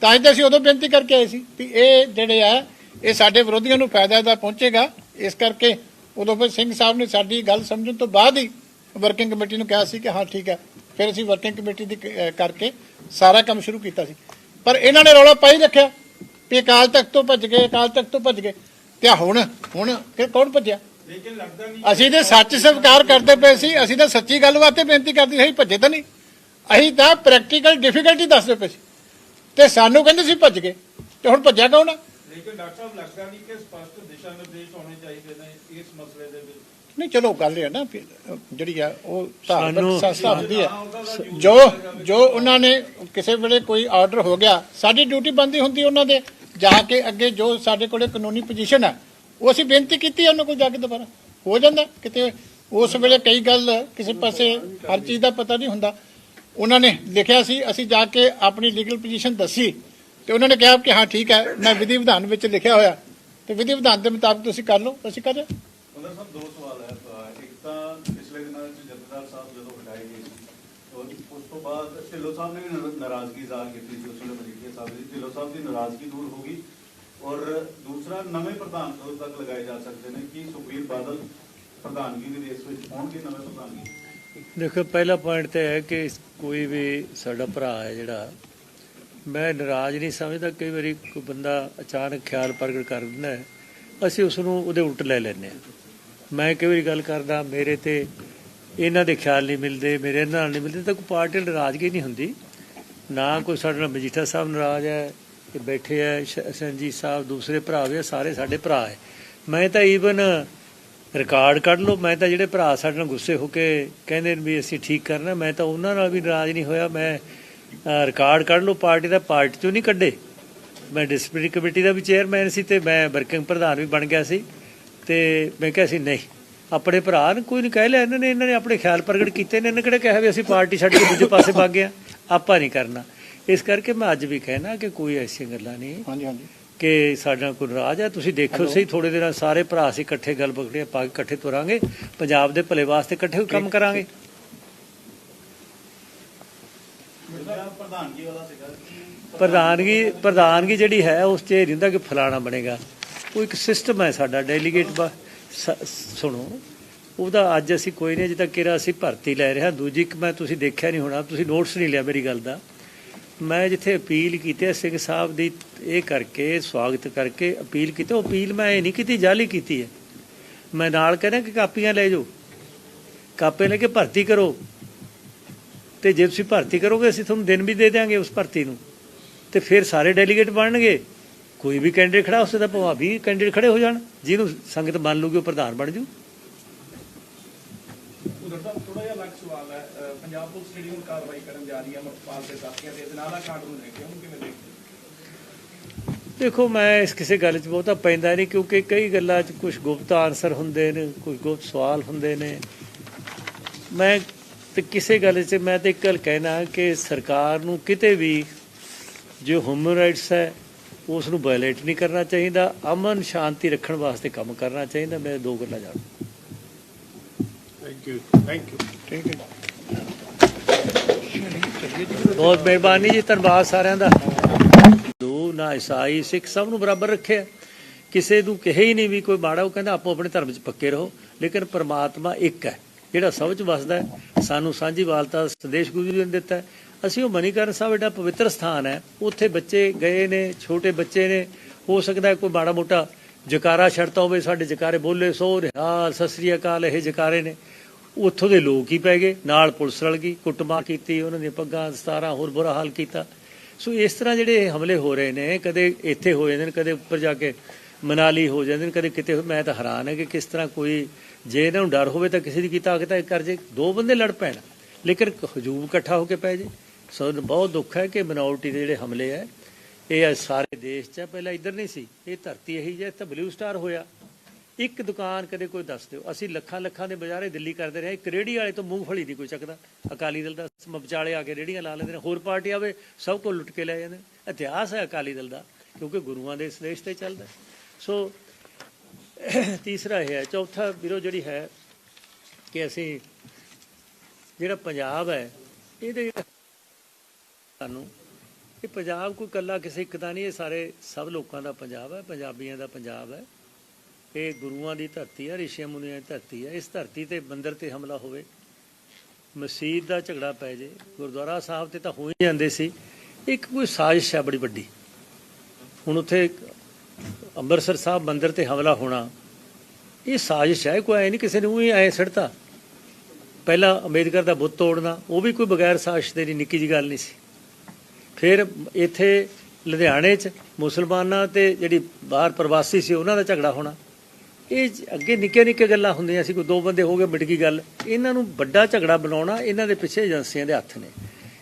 ਤਾਂ ਹੀ ਤਾਂ ਅਸੀਂ ਉਦੋਂ ਬੇਨਤੀ ਕਰਕੇ ਆਏ ਸੀ ਵੀ ਇਹ ਜਿਹੜੇ ਆ, ਇਹ ਸਾਡੇ ਵਿਰੋਧੀਆਂ ਨੂੰ ਫਾਇਦਾ ਦਾ ਪਹੁੰਚੇਗਾ। ਇਸ ਕਰਕੇ ਉਦੋਂ ਫਿਰ ਸਿੰਘ ਸਾਹਿਬ ਨੇ ਸਾਡੀ ਗੱਲ ਸਮਝਣ ਤੋਂ ਬਾਅਦ ਹੀ ਵਰਕਿੰਗ ਕਮੇਟੀ ਨੂੰ ਕਿਹਾ ਸੀ ਕਿ ਹਾਂ ਠੀਕ ਹੈ। ਫਿਰ ਅਸੀਂ ਵਰਕਿੰਗ ਕਮੇਟੀ ਦੀ ਕ- ਕਰਕੇ ਸਾਰਾ ਕੰਮ ਸ਼ੁਰੂ ਕੀਤਾ ਸੀ। ਪਰ ਇਹਨਾਂ ਨੇ ਰੌਲਾ ਪਾਈ ਰੱਖਿਆ ਵੀ ਅਕਾਲ ਤਖਤ ਤੋਂ ਭੱਜ ਗਏ ਅਕਾਲ ਤਖਤ ਤੋਂ ਭੱਜ ਗਏ। ਤੇ ਹੁਣ ਹੁਣ ਫਿਰ ਕੌਣ ਭੱਜਿਆ? ਲੇਕਿਨ ਲੱਗਦਾ ਨਹੀਂ ਅਸੀਂ ਤੇ ਸੱਚ ਸਵੀਕਾਰ ਕਰਦੇ ਪਏ ਸੀ ਅਸੀਂ ਤਾਂ ਸੱਚੀ ਗੱਲ ਵਾਸਤੇ ਬੇਨਤੀ ਕਰਦੇ ਸੀ ਭੱਜੇ ਤਾਂ ਨਹੀਂ। ਅਸੀਂ ਤਾਂ ਪ੍ਰੈਕਟੀਕਲ ਡਿਫਿਕਲਟੀ ਦੱਸਦੇ ਪਏ ਸੀ। ਤੇ ਸਾਨੂੰ ਕਹਿੰਦੇ ਸੀ ਭੱਜ ਗਏ। ਤੇ ਹੁਣ ਭੱਜਿਆ ਕੌਣ ਆ? ਲੇਕਿਨ ਡਾਕਟਰ ਸਾਹਿਬ ਲੱਗਦਾ ਨਹੀਂ ਕਿ ਸਪਸ਼ਟ ਦਿਸ਼ਾ ਨਿਰਦੇਸ਼ ਹੋਣੇ ਚਾਹੀਦੇ ਨੇ ਇਸ ਮਸਲੇ ਦੇ ਵਿੱਚ? ਨਹੀਂ ਚਲੋ ਗੱਲ ਇਹ ਹੈ ਨਾ ਜਿਹੜੀ ਆ ਉਹ ਧਾਰਮਿਕ ਸੰਸਥਾ ਹੁੰਦੀ ਹੈ। ਜੋ ਜੋ ਉਹਨਾਂ ਨੇ ਕਿਸੇ ਵੇਲੇ ਕੋਈ ਆਰਡਰ ਹੋ ਗਿਆ ਸਾਡੀ ਡਿਊਟੀ ਬੰਦੀ ਹੁੰਦੀ ਉਹਨਾਂ ਦੇ ਜਾ ਕੇ ਅੱਗੇ ਜੋ ਸਾਡੇ ਕੋਲੇ ਕਾਨੂੰਨੀ ਪੋਜੀਸ਼ਨ ਹੈ ਉਹ ਅਸੀਂ ਬੇਨਤੀ ਕੀਤੀ ਉਹਨਾਂ ਕੋਲ ਜਾ ਕੇ ਦੁਬਾਰਾ। ਹੋ ਜਾਂਦਾ ਕਿਤੇ ਉਸ ਵੇਲੇ ਕਈ ਗੱਲ ਕਿਸੇ ਪਾਸੇ ਹਰ ਚੀਜ਼ ਦਾ ਪਤਾ ਨਹੀਂ ਹੁੰਦਾ। ਉਹਨਾਂ ਨੇ ਲਿਖਿਆ ਸੀ ਅਸੀਂ ਜਾ ਕੇ ਆਪਣੀ ਲੀਗਲ ਪੋਜੀਸ਼ਨ ਦੱਸੀ। ਤੇ ਉਹਨਾਂ ਨੇ ਕਿਹਾ ਕਿ ਹਾਂ ਠੀਕ ਹੈ ਮੈਂ ਵਿਧੀ ਵਿਧਾਨ ਵਿੱਚ ਲਿਖਿਆ ਹੋਇਆ। ਤੇ ਵਿਧੀ ਵਿਧਾਨ ਦੇ ਮੁਤਾਬਕ ਤੁਸੀਂ ਕਰ ਲਓ ਅਸੀਂ ਕਰ ਰਹੇ ਹਾਂ। ਉਹਨਾਂ ਸਾਹਿਬ ਦੋ ਸਵਾਲ ਹੈ ਅਹ ਇੱਕ ਤਾਂ ਪਿਛਲੇ ਦਿਨਾਂ ਵਿੱਚ ਜਥੇਦਾਰ ਸਾਹਿਬ ਜਦੋਂ ਹਟਾਏ ਗਏ ਸੀ ਔਰ ਉਸ ਤੋਂ ਬਾਅਦ ਢਿੱਲੋਂ ਸਾਹਿਬ ਨੇ ਵੀ ਨਾਰਾ- ਨਾਰਾਜ਼ਗੀ ਜ਼ਾਹਰ ਕੀਤੀ ਸੀ ਉਸ ਵੇਲੇ ਮਜੀਠੀਆ ਸਾਹਿਬ ਦੀ। ਢਿੱਲੋਂ ਸਾਹਿਬ ਦੀ ਨਾਰਾਜ਼ਗੀ ਦੂਰ ਹੋ ਗਈ ਔਰ ਦੂਸਰਾ ਨਵੇਂ ਪ੍ਰਧਾਨ ਕਦੋਂ ਤੱਕ ਲਗਾਏ ਜਾ ਸਕਦੇ ਨੇ ਕਿ ਸੁਖਬੀਰ ਬਾਦਲ ਪ੍ਰਧਾਨਗੀ ਦੀ ਰੇਸ ਵਿੱਚ ਹੋਣਗੇ ਨਵੇਂ ਪ੍ਰਧਾਨਗੀ। ਦੇਖੋ ਪਹਿਲਾ ਪੁਆਇੰਟ ਤੇ ਹੈ ਕਿ ਕੋਈ ਵੀ ਸਾਡਾ ਭਰਾ ਹੈ ਜਿਹੜਾ ਮੈਂ ਨਾਰਾਜ਼ ਨਹੀਂ ਸਮਝਦਾ ਕਈ ਵਾਰੀ ਕੋਈ ਬੰਦਾ ਅਚਾਨਕ ਖਿਆਲ ਪ੍ਰਗਟ ਕਰ ਦਿੰਦਾ ਹੈ ਅਸੀਂ ਉਸ ਨੂੰ ਉਹਦੇ ਉਲਟ ਲੈ ਲੈਂਦੇ ਹਾਂ। ਮੈਂ ਕਈ ਵਾਰੀ ਗੱਲ ਕਰਦਾ ਮੇਰੇ ਤੇ ਇਹਨਾਂ ਦੇ ਖਿਆਲ ਨਹੀਂ ਮਿਲਦੇ ਮੇਰੇ ਇਹਨਾਂ ਨਾਲ ਨਹੀਂ ਮਿਲਦੇ ਤਾਂ ਕੋਈ ਪਾਰਟੀ ਨਾਲ ਨਾਰਾਜ਼ਗੀ ਨਹੀਂ ਹੁੰਦੀ। ਨਾ ਕੋਈ ਸਾਡੇ ਨਾਲ ਮਜੀਠਾ ਸਾਹਿਬ ਨਾਰਾਜ਼ ਹੈ ਇਹ ਬੈਠੇ ਹੈ ਸ਼- ਸੰਜੀਤ ਸਾਹਿਬ ਦੂਸਰੇ ਭਰਾ ਵੀ ਹੈ, ਸਾਰੇ ਸਾਡੇ ਭਰਾ ਹੈ। ਮੈਂ ਤਾਂ ਈਵਨ ਰਿਕਾਰਡ ਕੱਢ ਲਓ ਮੈਂ ਤਾਂ ਜਿਹੜੇ ਭਰਾ ਸਾਡੇ ਨਾਲ ਗੁੱਸੇ ਹੋ ਕੇ ਕਹਿੰਦੇ ਨੇ ਵੀ ਅਸੀਂ ਠੀਕ ਕਰਨਾ ਮੈਂ ਤਾਂ ਉਹਨਾਂ ਨਾਲ ਵੀ ਨਾਰਾਜ਼ ਨਹੀਂ ਹੋਇਆ ਮੈਂ ਰਿਕਾਰਡ ਕੱਢ ਲਓ ਪਾਰਟੀ ਦਾ ਪਾਰਟੀ ਚੋਂ ਨਹੀਂ ਕੱਢੇ। ਮੈਂ ਡਿਸਪਲਿਨਰੀ ਕਮੇਟੀ ਦਾ ਵੀ ਚੇਅਰਮੈਨ ਸੀ ਤੇ ਮੈਂ ਵਰਕਿੰਗ ਪ੍ਰਧਾਨ ਵੀ ਬਣ ਗਿਆ ਸੀ ਤੇ ਮੈਂ ਕਿਹਾ ਸੀ ਨਹੀਂ ਆਪਣੇ ਭਰਾ ਨੂੰ ਕੋਈ ਨਹੀਂ ਕਹਿ ਲਿਆ ਇਹਨਾਂ ਨੇ ਇਹਨਾਂ ਨੇ ਆਪਣੇ ਖਿਆਲ ਪ੍ਰਗਟ ਕੀਤੇ ਨੇ ਇਹਨਾਂ ਕਿਹੜਾ ਕਿਹਾ ਵੀ ਅਸੀਂ ਪਾਰਟੀ ਛੱਡ ਕੇ ਦੂਜੇ ਪਾਸੇ ਭੱਗ ਗਏ ਹਾਂ। ਆਪਾਂ ਨਹੀਂ ਕਰਨਾ। ਇਸ ਕਰਕੇ ਮੈਂ ਅੱਜ ਵੀ ਕਹਿਣਾ ਕਿ ਕੋਈ ਐਸੀਆਂ ਗੱਲਾਂ ਨਹੀਂ। ਹਾਂਜੀ ਹਾਂਜੀ। ਕਿ ਸਾਡਾ ਕੋਈ ਨਾਰਾਜ਼ ਹੈ ਤੁਸੀਂ ਦੇਖੋ ਸਹੀ ਥੋੜੇ ਦਿਨਾਂ ਸਾਰੇ ਭਰਾ ਅਸੀਂ ਇਕੱਠੇ ਗੱਲ ਬਕੜੀਆਂ ਪਾ ਕੇ ਇਕੱਠੇ ਤੁਰਾਂਗੇ ਪੰਜਾਬ ਦੇ ਭਲੇ ਵਾਸਤੇ ਇਕੱਠੇ ਕੰਮ ਕਰਾਂਗੇ ਜਿਹੜਾ ਪ੍ਰਧਾਨਗੀ ਵਾਲਾ ਸੀਗਾ ਪ੍ਰਧਾਨਗੀ ਪ੍ਰਧਾਨਗੀ ਜਿਹੜੀ ਹੈ, ਉਸ 'ਚ ਇਹ ਰਹਿੰਦਾ ਕਿ ਫਲਾਣਾ ਬਣੇਗਾ। ਉਹ ਇੱਕ ਸਿਸਟਮ ਹੈ ਸਾਡਾ ਡੈਲੀਗੇਟ ਸ- ਸੁਣੋ। ਉਹਦਾ ਅੱਜ ਅਸੀਂ ਕੋਈ ਨਹੀਂ, ਅਜੇ ਤੱਕ ਕਿਹਾ ਅਸੀਂ ਭਰਤੀ ਲੈ ਰਿਹਾ। ਦੂਜੀ ਇੱਕ ਮੈਂ ਤੁਸੀਂ ਦੇਖਿਆ ਨਹੀਂ ਹੋਣਾ, ਤੁਸੀਂ ਨੋਟਸ ਨਹੀਂ ਲਿਆ ਮੇਰੀ ਗੱਲ ਦਾ। ਮੈਂ ਜਿੱਥੇ ਅਪੀਲ ਕੀਤੀ ਹੈ, ਸਿੰਘ ਸਾਹਿਬ ਦੀ ਇਹ ਕਰਕੇ, ਸਵਾਗਤ ਕਰਕੇ ਅਪੀਲ ਕੀਤੀ। ਉਹ ਅਪੀਲ ਮੈਂ ਇਹ ਨਹੀਂ ਕੀਤੀ, ਜਾਲੀ ਕੀਤੀ ਹੈ। ਮੈਂ ਨਾਲ ਕਹਿੰਦਾ ਕਿ ਕਾਪੀਆਂ ਲੈ ਜਾਓ। ਕਾਪੇ ਲੈ ਕੇ ਭਰਤੀ ਕਰੋ। ਤੇ ਜੇ ਤੁਸੀਂ ਭਰਤੀ ਕਰੋਗੇ ਅਸੀਂ ਤੁਹਾਨੂੰ ਦਿਨ ਵੀ ਦੇ ਦਿਆਂਗੇ ਉਸ ਭਰਤੀ ਨੂੰ। ਤੇ ਫਿਰ ਸਾਰੇ ਡੈਲੀਗੇਟ ਬਣਨਗੇ। ਕੋਈ ਵੀ ਕੈਂਡੀਡੇਟ ਖੜਾ ਉਸੇ ਦਾ ਭਾਵੇਂ ਕੈਂਡੀਡੇਟ ਖੜੇ ਹੋ ਜਾਣ। ਜਿਹਨੂੰ ਸੰਗਤ ਮੰਨ ਲੂਗੀ ਉਹ ਪ੍ਰਧਾਨ ਬਣ ਜੂ। ਉਧਰ ਦਾ ਥੋੜਾ ਜਿਹਾ ਅਲੱਗ ਸਵਾਲ ਹੈ। ਅਹ ਪੰਜਾਬ ਪੁਲਿਸ ਜਿਹੜੀ ਹੁਣ ਕਾਰਵਾਈ ਕਰਨ ਜਾ ਰਹੀ ਹੈ ਅਮਰਪਾਲ ਦੇ ਸਾਥੀਆਂ ਦੇ ਨਾਲ ਆ ਕਾਂਡ ਨੂੰ ਲੈ ਕੇ ਉਹਨੂੰ ਕਿਵੇਂ ਦੇਖਦੇ ਹੋ? ਦੇਖੋ ਮੈਂ ਇਸ ਕਿਸੇ ਗੱਲ 'ਚ ਬਹੁਤਾ ਪੈਂਦਾ ਨਹੀਂ ਕਿਉਂਕਿ ਕਈ ਗੱਲਾਂ 'ਚ ਕੁਝ ਗੁਪਤ ਆਨਸਰ ਹੁੰਦੇ ਨੇ ਕੁਝ ਗੁਪਤ ਸਵਾਲ ਹੁੰਦੇ ਨੇ। ਮੈਂ ਤੇ ਕਿਸੇ ਗੱਲ 'ਚ ਮੈਂ ਤੇ ਇੱਕ ਗੱਲ ਕਹਿਣਾ ਕਿ ਸਰਕਾਰ ਨੂੰ ਕਿਤੇ ਵੀ ਜੋ ਹਿਊਮਨ ਰਾਈਟਸ ਹੈ ਉਸ ਨੂੰ ਵਾਇਲੇਟ ਨਹੀਂ ਕਰਨਾ ਚਾਹੀਦਾ ਅਮਨ ਸ਼ਾਂਤੀ ਰੱਖਣ ਵਾਸਤੇ ਕੰਮ ਕਰਨਾ ਚਾਹੀਦਾ ਮੈਂ ਦੋ ਗੱਲਾਂ ਜਾਣ ਥੈਂਕ ਯੂ ਥੈਂਕ ਯੂ ਠੀਕ ਹੈ। ਬਹੁਤ ਮਿਹਰਬਾਨੀ ਜੀ ਧੰਨਵਾਦ ਸਾਰਿਆਂ ਦਾ। ਹਿੰਦੂ ਨਾ ਈਸਾਈ ਸਿੱਖ ਸਭ ਨੂੰ ਬਰਾਬਰ ਰੱਖਿਆ। ਕਿਸੇ ਨੂੰ ਕਹੇ ਹੀ ਨਹੀਂ ਵੀ ਕੋਈ ਮਾੜਾ ਉਹ ਕਹਿੰਦਾ ਆਪੋ ਆਪਣੇ ਧਰਮ 'ਚ ਪੱਕੇ ਰਹੋ ਲੇਕਿਨ ਪ੍ਰਮਾਤਮਾ ਇੱਕ ਹੈ। ਜਿਹੜਾ ਸਭ 'ਚ ਵਸਦਾ ਹੈ, ਸਾਨੂੰ ਸਾਂਝੀਵਾਲਤਾ ਸੰਦੇਸ਼ ਗੁਰੂ ਜੀ ਨੇ ਦਿੱਤਾ ਹੈ। ਅਸੀਂ ਉਹ ਮਨੀਕਰਨ ਸਾਹਿਬ, ਜਿਹੜਾ ਪਵਿੱਤਰ ਸਥਾਨ ਹੈ, ਉੱਥੇ ਬੱਚੇ ਗਏ ਨੇ, ਛੋਟੇ ਬੱਚੇ ਨੇ। ਹੋ ਸਕਦਾ ਕੋਈ ਮਾੜਾ ਮੋਟਾ ਜਕਾਰਾ ਛੜਤਾ ਹੋਵੇ, ਸਾਡੇ ਜਕਾਰੇ ਬੋਲੇ, ਸੋ ਨਿਹਾਲ, ਸਤਿ ਸ੍ਰੀ ਅਕਾਲ, ਇਹ ਜਕਾਰੇ ਨੇ। ਉੱਥੋਂ ਦੇ ਲੋਕ ਹੀ ਪੈ ਗਏ, ਨਾਲ ਪੁਲਿਸ ਰਲ ਗਈ, ਕੁੱਟਮਾਰ ਕੀਤੀ, ਉਹਨਾਂ ਨੇ ਪੱਗਾਂ ਦਸਤਾਰਾਂ ਹੋਰ ਬੁਰਾ ਹਾਲ ਕੀਤਾ। ਸੋ ਇਸ ਤਰ੍ਹਾਂ ਜਿਹੜੇ ਇਹ ਹਮਲੇ ਹੋ ਰਹੇ ਨੇ, ਕਦੇ ਇੱਥੇ ਹੋ ਜਾਂਦੇ ਨੇ, ਕਦੇ ਉੱਪਰ ਜਾ ਕੇ ਮਨਾਲੀ ਹੋ ਜਾਂਦੇ ਨੇ, ਕਦੇ ਕਿਤੇ, ਮੈਂ ਤਾਂ ਹੈਰਾਨ ਹੈ ਕਿ ਕਿਸ ਤਰ੍ਹਾਂ ਕੋਈ ਜੇ ਇਹਨਾਂ ਨੂੰ ਡਰ ਹੋਵੇ ਤਾਂ ਕਿਸੇ ਦੀ ਕੀਤਾ ਤਾਕਤ ਹੈ ਕਰ ਜੇ। ਦੋ ਬੰਦੇ ਲੜ ਪੈਣ, ਲੇਕਿਨ ਹਜੂਮ ਇਕੱਠਾ ਹੋ ਕੇ ਪੈ ਜੇ। ਸੋ ਬਹੁਤ ਦੁੱਖ ਹੈ ਕਿ ਮਿਨੋਰਟੀ ਦੇ ਜਿਹੜੇ ਹਮਲੇ ਹੈ, ਇਹ ਸਾਰੇ ਦੇਸ਼ 'ਚ ਪਹਿਲਾਂ ਇੱਧਰ ਨਹੀਂ ਸੀ, ਇਹ ਧਰਤੀ ਇਹੀ ਜੇ ਤਾਂ ਬਲੂ ਸਟਾਰ ਹੋਇਆ। ਇੱਕ ਦੁਕਾਨ ਕਦੇ ਕੋਈ ਦੱਸ ਦਿਓ, ਅਸੀਂ ਲੱਖਾਂ ਲੱਖਾਂ ਦੇ ਬਾਜ਼ਾਰੇ ਦਿੱਲੀ ਕਰਦੇ ਰਹੇ, ਇੱਕ ਰੇੜੀ ਵਾਲੇ ਤੋਂ ਮੂੰਗਫਲੀ ਨਹੀਂ ਕੋਈ ਚੱਕਦਾ। ਅਕਾਲੀ ਦਲ ਦਾ ਵਿਚਾਲੇ ਆ ਕੇ ਰੇੜੀਆਂ ਲਾ ਲੈਂਦੇ ਨੇ, ਹੋਰ ਪਾਰਟੀ ਆਵੇ, ਸਭ ਕੋ ਲੁੱਟ ਕੇ ਲੈ ਜਾਂਦੇ ਨੇ। ਇਤਿਹਾਸ ਹੈ ਅਕਾਲੀ ਦਲ ਦਾ, ਕਿਉਂਕਿ ਗੁਰੂਆਂ ਦੇ ਇਸ ਦੇਸ਼ ਤੇ ਚੱਲਦਾ ਸੋ ਤੀਸਰਾ ਇਹ ਹੈ, ਚੌਥਾ ਵੀਰੋ ਜਿਹੜੀ ਹੈ ਕਿ ਅਸੀਂ ਜਿਹੜਾ ਪੰਜਾਬ ਹੈ, ਇਹਦੇ ਸਾਨੂੰ ਇਹ ਪੰਜਾਬ ਕੋਈ ਕੱਲਾ ਕਿਸੇ ਇੱਕ ਦਾ ਨਹੀਂ, ਇਹ ਸਾਰੇ ਸਭ ਲੋਕਾਂ ਦਾ ਪੰਜਾਬ ਹੈ, ਪੰਜਾਬੀਆਂ ਦਾ ਪੰਜਾਬ ਹੈ। ਇਹ ਗੁਰੂਆਂ ਦੀ ਧਰਤੀ ਹੈ ਰਿਸ਼ੀ ਮੁਨੀਆਂ ਦੀ ਧਰਤੀ ਹੈ। ਇਸ ਧਰਤੀ ਤੇ ਮੰਦਿਰ ਤੇ ਹਮਲਾ ਹੋਵੇ, ਮਸਜਿਦ ਦਾ ਝਗੜਾ ਪੈ ਜੇ, ਗੁਰਦੁਆਰਾ ਸਾਹਿਬ ਤੇ ਤਾਂ ਹੋ ਹੀ ਜਾਂਦੇ ਸੀ। ਇੱਕ ਕੋਈ ਸਾਜ਼ਿਸ਼ ਹੈ ਬੜੀ ਵੱਡੀ। ਹੁਣ ਉੱਥੇ ਅੰਮ੍ਰਿਤਸਰ ਸਾਹਿਬ ਮੰਦਿਰ ਤੇ ਹਮਲਾ ਹੋਣਾ, ਇਹ ਸਾਜ਼ਿਸ਼ ਹੈ, ਕੋਈ ਐ ਨਹੀਂ ਕਿਸੇ ਨੇ ਉਹੀ ਐ ਛੜਤਾ ਪਹਿਲਾਂ ਅੰਬੇਦਕਰ ਦਾ ਬੁੱਤ ਤੋੜਨਾ, ਉਹ ਵੀ ਕੋਈ ਬਗੈਰ ਸਾਜ਼ਿਸ਼ ਦੇ ਨਹੀਂ, ਨਿੱਕੀ ਜੀ ਗੱਲ ਨਹੀਂ ਸੀ। ਫਿਰ ਇੱਥੇ ਲੁਧਿਆਣੇ 'ਚ ਮੁਸਲਮਾਨਾਂ ਤੇ ਜਿਹੜੀ ਬਾਹਰ ਪ੍ਰਵਾਸੀ ਸੀ, ਉਹਨਾਂ ਦਾ ਝਗੜਾ ਹੋਣਾ। ਇਹ ਅੱਗੇ ਨਿੱਕੇ ਨਿੱਕੇ ਗੱਲਾਂ ਹੁੰਦੀਆਂ ਸੀ, ਕੋਈ ਦੋ ਬੰਦੇ ਹੋ ਗਏ, ਮਿਟ ਗਈ ਗੱਲ। ਇਹਨਾਂ ਨੂੰ ਵੱਡਾ ਝਗੜਾ ਬਣਾਉਣਾ, ਇਹਨਾਂ ਦੇ ਪਿੱਛੇ ਏਜੰਸੀਆਂ ਦੇ ਹੱਥ ਨੇ।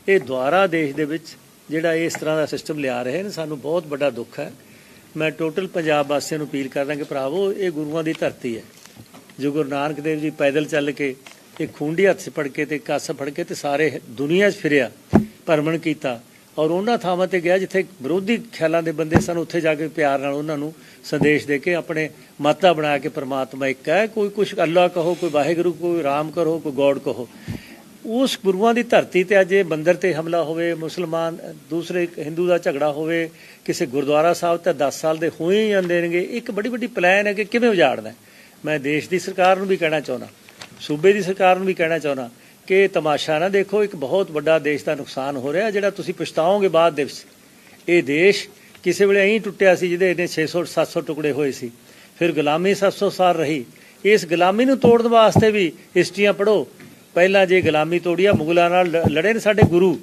ਇਹ ਦੁਆਰਾ ਦੇਸ਼ ਦੇ ਵਿੱਚ ਜਿਹੜਾ ਇਸ ਤਰ੍ਹਾਂ ਦਾ ਸਿਸਟਮ ਲਿਆ ਰਹੇ ਨੇ, ਸਾਨੂੰ ਬਹੁਤ ਵੱਡਾ ਦੁੱਖ ਹੈ। ਮੈਂ ਟੋਟਲ ਪੰਜਾਬ ਵਾਸੀਆਂ ਨੂੰ ਅਪੀਲ ਕਰਦਾ ਕਿ ਭਰਾਵੋ, ਇਹ ਗੁਰੂਆਂ ਦੀ ਧਰਤੀ ਹੈ। ਜੋ ਗੁਰੂ ਨਾਨਕ ਦੇਵ ਜੀ ਪੈਦਲ ਚੱਲ ਕੇ, ਇਹ ਖੂੰਡੀ ਹੱਥ 'ਚ ਫੜ ਕੇ ਤੇ ਕਾਸਾ ਫੜ ਕੇ ਤੇ ਸਾਰੇ ਦੁਨੀਆ 'ਚ ਫਿਰਿਆ, ਭਰਮਣ ਕੀਤਾ ਔਰ ਉਹਨਾਂ ਥਾਵਾਂ ਤੇ ਗਿਆ ਜਿੱਥੇ ਵਿਰੋਧੀ ਖਿਆਲਾਂ ਦੇ ਬੰਦੇ ਸਨ, ਉੱਥੇ ਜਾ ਕੇ ਪਿਆਰ ਨਾਲ ਉਹਨਾਂ ਨੂੰ ਸੰਦੇਸ਼ ਦੇ ਕੇ ਆਪਣੇ ਮਾਤਾ ਬਣਾ ਕੇ ਪਰਮਾਤਮਾ ਇੱਕ ਹੈ, ਕੋਈ ਕੁਛ ਅੱਲਾ ਕਹੋ, ਕੋਈ ਵਾਹਿਗੁਰੂ, ਕੋਈ ਰਾਮ ਕਹੋ ਕੋਈ ਗੋਡ ਕਹੋ। ਉਸ ਗੁਰੂਆਂ ਦੀ ਧਰਤੀ ਤੇ ਅੱਜ ਇਹ ਮੰਦਿਰ ਤੇ ਹਮਲਾ ਹੋਵੇ, ਮੁਸਲਮਾਨ, ਦੂਸਰੇ ਹਿੰਦੂ ਦਾ ਝਗੜਾ ਹੋਵੇ, ਕਿਸੇ ਗੁਰਦੁਆਰਾ ਸਾਹਿਬ ਤੇ 10 ਸਾਲ ਦੇ ਹੋਏ ਜਾਂਦੇ ਨੇਗੇ। ਇੱਕ ਬੜੀ ਵੱਡੀ ਪਲਾਨ ਹੈ ਕਿ ਕਿਵੇਂ ਉਜਾੜਨਾ ਮੈਂ ਦੇਸ਼ ਦੀ ਸਰਕਾਰ ਨੂੰ ਵੀ ਕਹਿਣਾ ਚਾਹੁੰਦਾ, ਸੂਬੇ ਦੀ ਸਰਕਾਰ ਨੂੰ ਵੀ ਕਹਿਣਾ ਚਾਹੁੰਦਾ ਕਿ ਤਮਾਸ਼ਾ ਨਾ ਦੇਖੋ, ਇੱਕ ਬਹੁਤ ਵੱਡਾ ਦੇਸ਼ ਦਾ ਨੁਕਸਾਨ ਹੋ ਰਿਹਾ, ਜਿਹੜਾ ਤੁਸੀਂ ਪਛਤਾਓਗੇ ਬਾਅਦ ਦੇ ਵਿੱਚ। ਇਹ ਦੇਸ਼ ਕਿਸੇ ਵੇਲੇ ਐਂ ਟੁੱਟਿਆ ਸੀ ਜਿਹਦੇ ਇਹਨੇ 600 700 ਟੁਕੜੇ ਹੋਏ ਸੀ। ਫਿਰ ਗੁਲਾਮੀ 700 ਸਾਲ ਰਹੀ। ਇਸ ਗੁਲਾਮੀ ਨੂੰ ਤੋੜਨ ਵਾਸਤੇ ਵੀ ਹਿਸਟਰੀਆਂ ਪੜ੍ਹੋ। ਪਹਿਲਾਂ ਜੇ ਗੁਲਾਮੀ ਤੋੜੀ ਆ, ਮੁਗਲਾਂ ਨਾਲ ਲ- ਲੜੇ ਨੇ ਸਾਡੇ ਗੁਰੂ।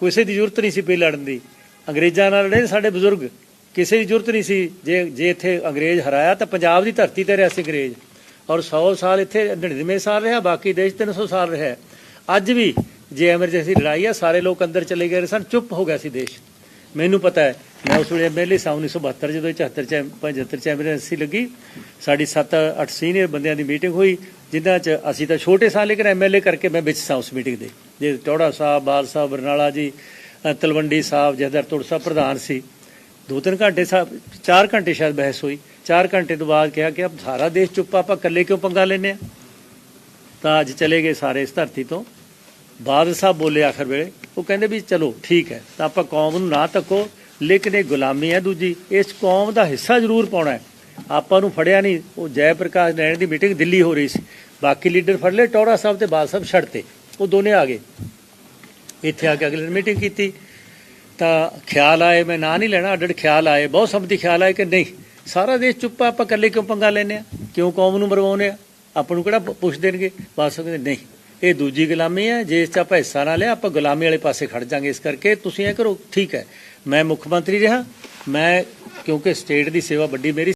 ਕਿਸੇ ਦੀ ਜ਼ਰੂਰਤ ਨਹੀਂ ਸੀ ਪਈ ਲੜਨ ਦੀ। ਅੰਗਰੇਜ਼ਾਂ ਨਾਲ ਲੜੇ ਨੇ ਸਾਡੇ ਬਜ਼ੁਰਗ। ਕਿਸੇ ਦੀ ਜ਼ਰੂਰਤ ਨਹੀਂ ਸੀ। ਜੇ ਜੇ ਇੱਥੇ ਅੰਗਰੇਜ਼ ਹਰਾਇਆ ਤਾਂ ਪੰਜਾਬ ਦੀ ਧਰਤੀ ਤੇ ਰਿਹਾ ਸੀ ਅੰਗਰੇਜ਼। ਔਰ 100 ਸਾਲ ਇੱਥੇ 99 ਸਾਲ ਰਿਹਾ, ਬਾਕੀ ਦੇਸ਼ 300 ਸਾਲ ਰਿਹਾ। ਅੱਜ ਵੀ ਜੇ ਐਮਰਜੈਂਸੀ ਲੜਾਈ ਆ, ਸਾਰੇ ਲੋਕ ਅੰਦਰ ਚਲੇ ਗਏ ਸਨ, ਚੁੱਪ ਹੋ ਗਿਆ ਸੀ ਦੇਸ਼। ਮੈਨੂੰ ਪਤਾ ਹੈ, ਮੈਂ ਉਸ ਵੇਲੇ ਐਮਐਲਏ ਸਾਂ 1972 ਜਦੋਂ 74 ਚ 75 ਚ ਐਮਰਜੈਂਸੀ ਲੱਗੀ। ਸਾਡੀ 7-8 ਸੀਨੀਅਰ ਬੰਦਿਆਂ ਦੀ ਮੀਟਿੰਗ ਹੋਈ। ਜਿਨ੍ਹਾਂ ਚ ਅਸੀਂ ਤਾਂ ਛੋਟੇ ਸਾਂ ਲੇਕਿਨ ਐਮਐਲਏ ਕਰਕੇ ਮੈਂ ਵਿੱਚ ਸਾਂ ਉਸ ਮੀਟਿੰਗ ਦੇ। ਜੇ ਟੌੜਾ ਸਾਹਿਬ, ਬਾਲ ਸਾਹਿਬ, ਬਰਨਾਲਾ ਜੀ ਤਲਵੰਡੀ ਸਾਹਿਬ ਜਹਦਰ ਤੁਰ ਸਾਹਿਬ ਪ੍ਰਧਾਨ ਸੀ। ਦੋ ਤਿੰਨ ਘੰਟੇ ਸਾਹਿਬ ਚਾਰ ਘੰਟੇ ਸ਼ਾਇਦ ਬਹਿਸ ਹੋਈ। ਚਾਰ ਘੰਟੇ ਤੋਂ ਬਾਅਦ ਕਿਹਾ ਕਿ ਅਬ ਸਾਰਾ ਦੇਸ਼ ਚੁੱਪ, ਆਪਾਂ ਇਕੱਲੇ ਕਿਉਂ ਪੰਗਾ ਲੈਨੇ ਆ? ਤਾਂ ਅੱਜ ਚਲੇ ਗਏ ਸਾਰੇ ਇਸ ਧਰਤੀ ਤੋਂ। ਬਾਦਲ ਸਾਹਿਬ ਬੋਲੇ ਆਖਰ ਵੇਲੇ, ਉਹ ਕਹਿੰਦੇ ਵੀ ਚਲੋ ਠੀਕ ਹੈ, ਤਾਂ ਆਪਾਂ ਕੌਮ ਨੂੰ ਨਾ ਤੱਕੋ, ਲੇਕਿਨ ਇਹ ਗੁਲਾਮੀ ਹੈ ਦੂਜੀ, ਇਸ ਕੌਮ ਦਾ ਹਿੱਸਾ ਜ਼ਰੂਰ ਪਾਉਣਾ ਹੈ। ਆਪਾਂ ਨੂੰ ਫੜਿਆ ਨਹੀਂ। ਉਹ ਜੈ ਪ੍ਰਕਾਸ਼ ਨੈਣ ਦੀ ਮੀਟਿੰਗ ਦਿੱਲੀ ਹੋ ਰਹੀ ਸੀ। ਬਾਕੀ ਲੀਡਰ ਫੜ ਲਏ ਟੌੜਾ ਸਾਹਿਬ ਤੇ ਬਾਦ ਸਾਹਿਬ ਛੱਡ ਤੇ। ਉਹ ਦੋਨੇ ਆ ਗਏ। ਇੱਥੇ ਆ ਕੇ ਅਗਲੇ ਨੇ ਮੀਟਿੰਗ ਕੀਤੀ। ਤਾਂ ਖਿਆਲ ਆਏ, ਮੈਂ ਨਾਂ ਨਹੀਂ ਲੈਣਾ ਅੱਡ ਅੱਡ ਖਿਆਲ ਆਏ। ਬਹੁਤ ਸਮਝੀ ਖਿਆਲ ਆਏ ਕਿ ਨਹੀਂ। ਸਾਰਾ ਦੇਸ਼ ਚੁੱਪ ਆ, ਆਪਾਂ ਇਕੱਲੇ ਕਿਉਂ ਪੰਗਾ ਲੈਨੇ ਆ? ਕਿਉਂ ਕੌਮ ਨੂੰ ਮਰਵਾਉਨੇ ਆ? ਆਪਾਂ ਨੂੰ ਕਿਹੜਾ ਪੁੱਛ ਦੇਣਗੇ? ਬਾਦ ਸਾਹਿਬ ਕਹਿੰਦੇ, ਨਹੀਂ। ਇਹ ਦੂਜੀ ਗੁਲਾਮੀ ਹੈ ਜੇ ਇਸ 'ਚ ਆਪਾਂ ਹਿੱਸਾ ਨਾ ਲਿਆ, ਆਪਾਂ ਗੁਲਾਮੀ ਵਾਲੇ ਪਾਸੇ ਖੜ ਜਾਾਂਗੇ। ਇਸ ਕਰਕੇ ਤੁਸੀਂ ਇਹ ਕਰੋ, ਠੀਕ ਹੈ। ਮੈਂ ਮੁੱਖ ਮੰਤਰੀ ਰਿਹਾ। ਮੈਂ, ਕਿਉਂਕਿ ਸਟੇਟ ਦੀ ਸੇਵਾ ਵੱਡੀ ਮੇਰੀ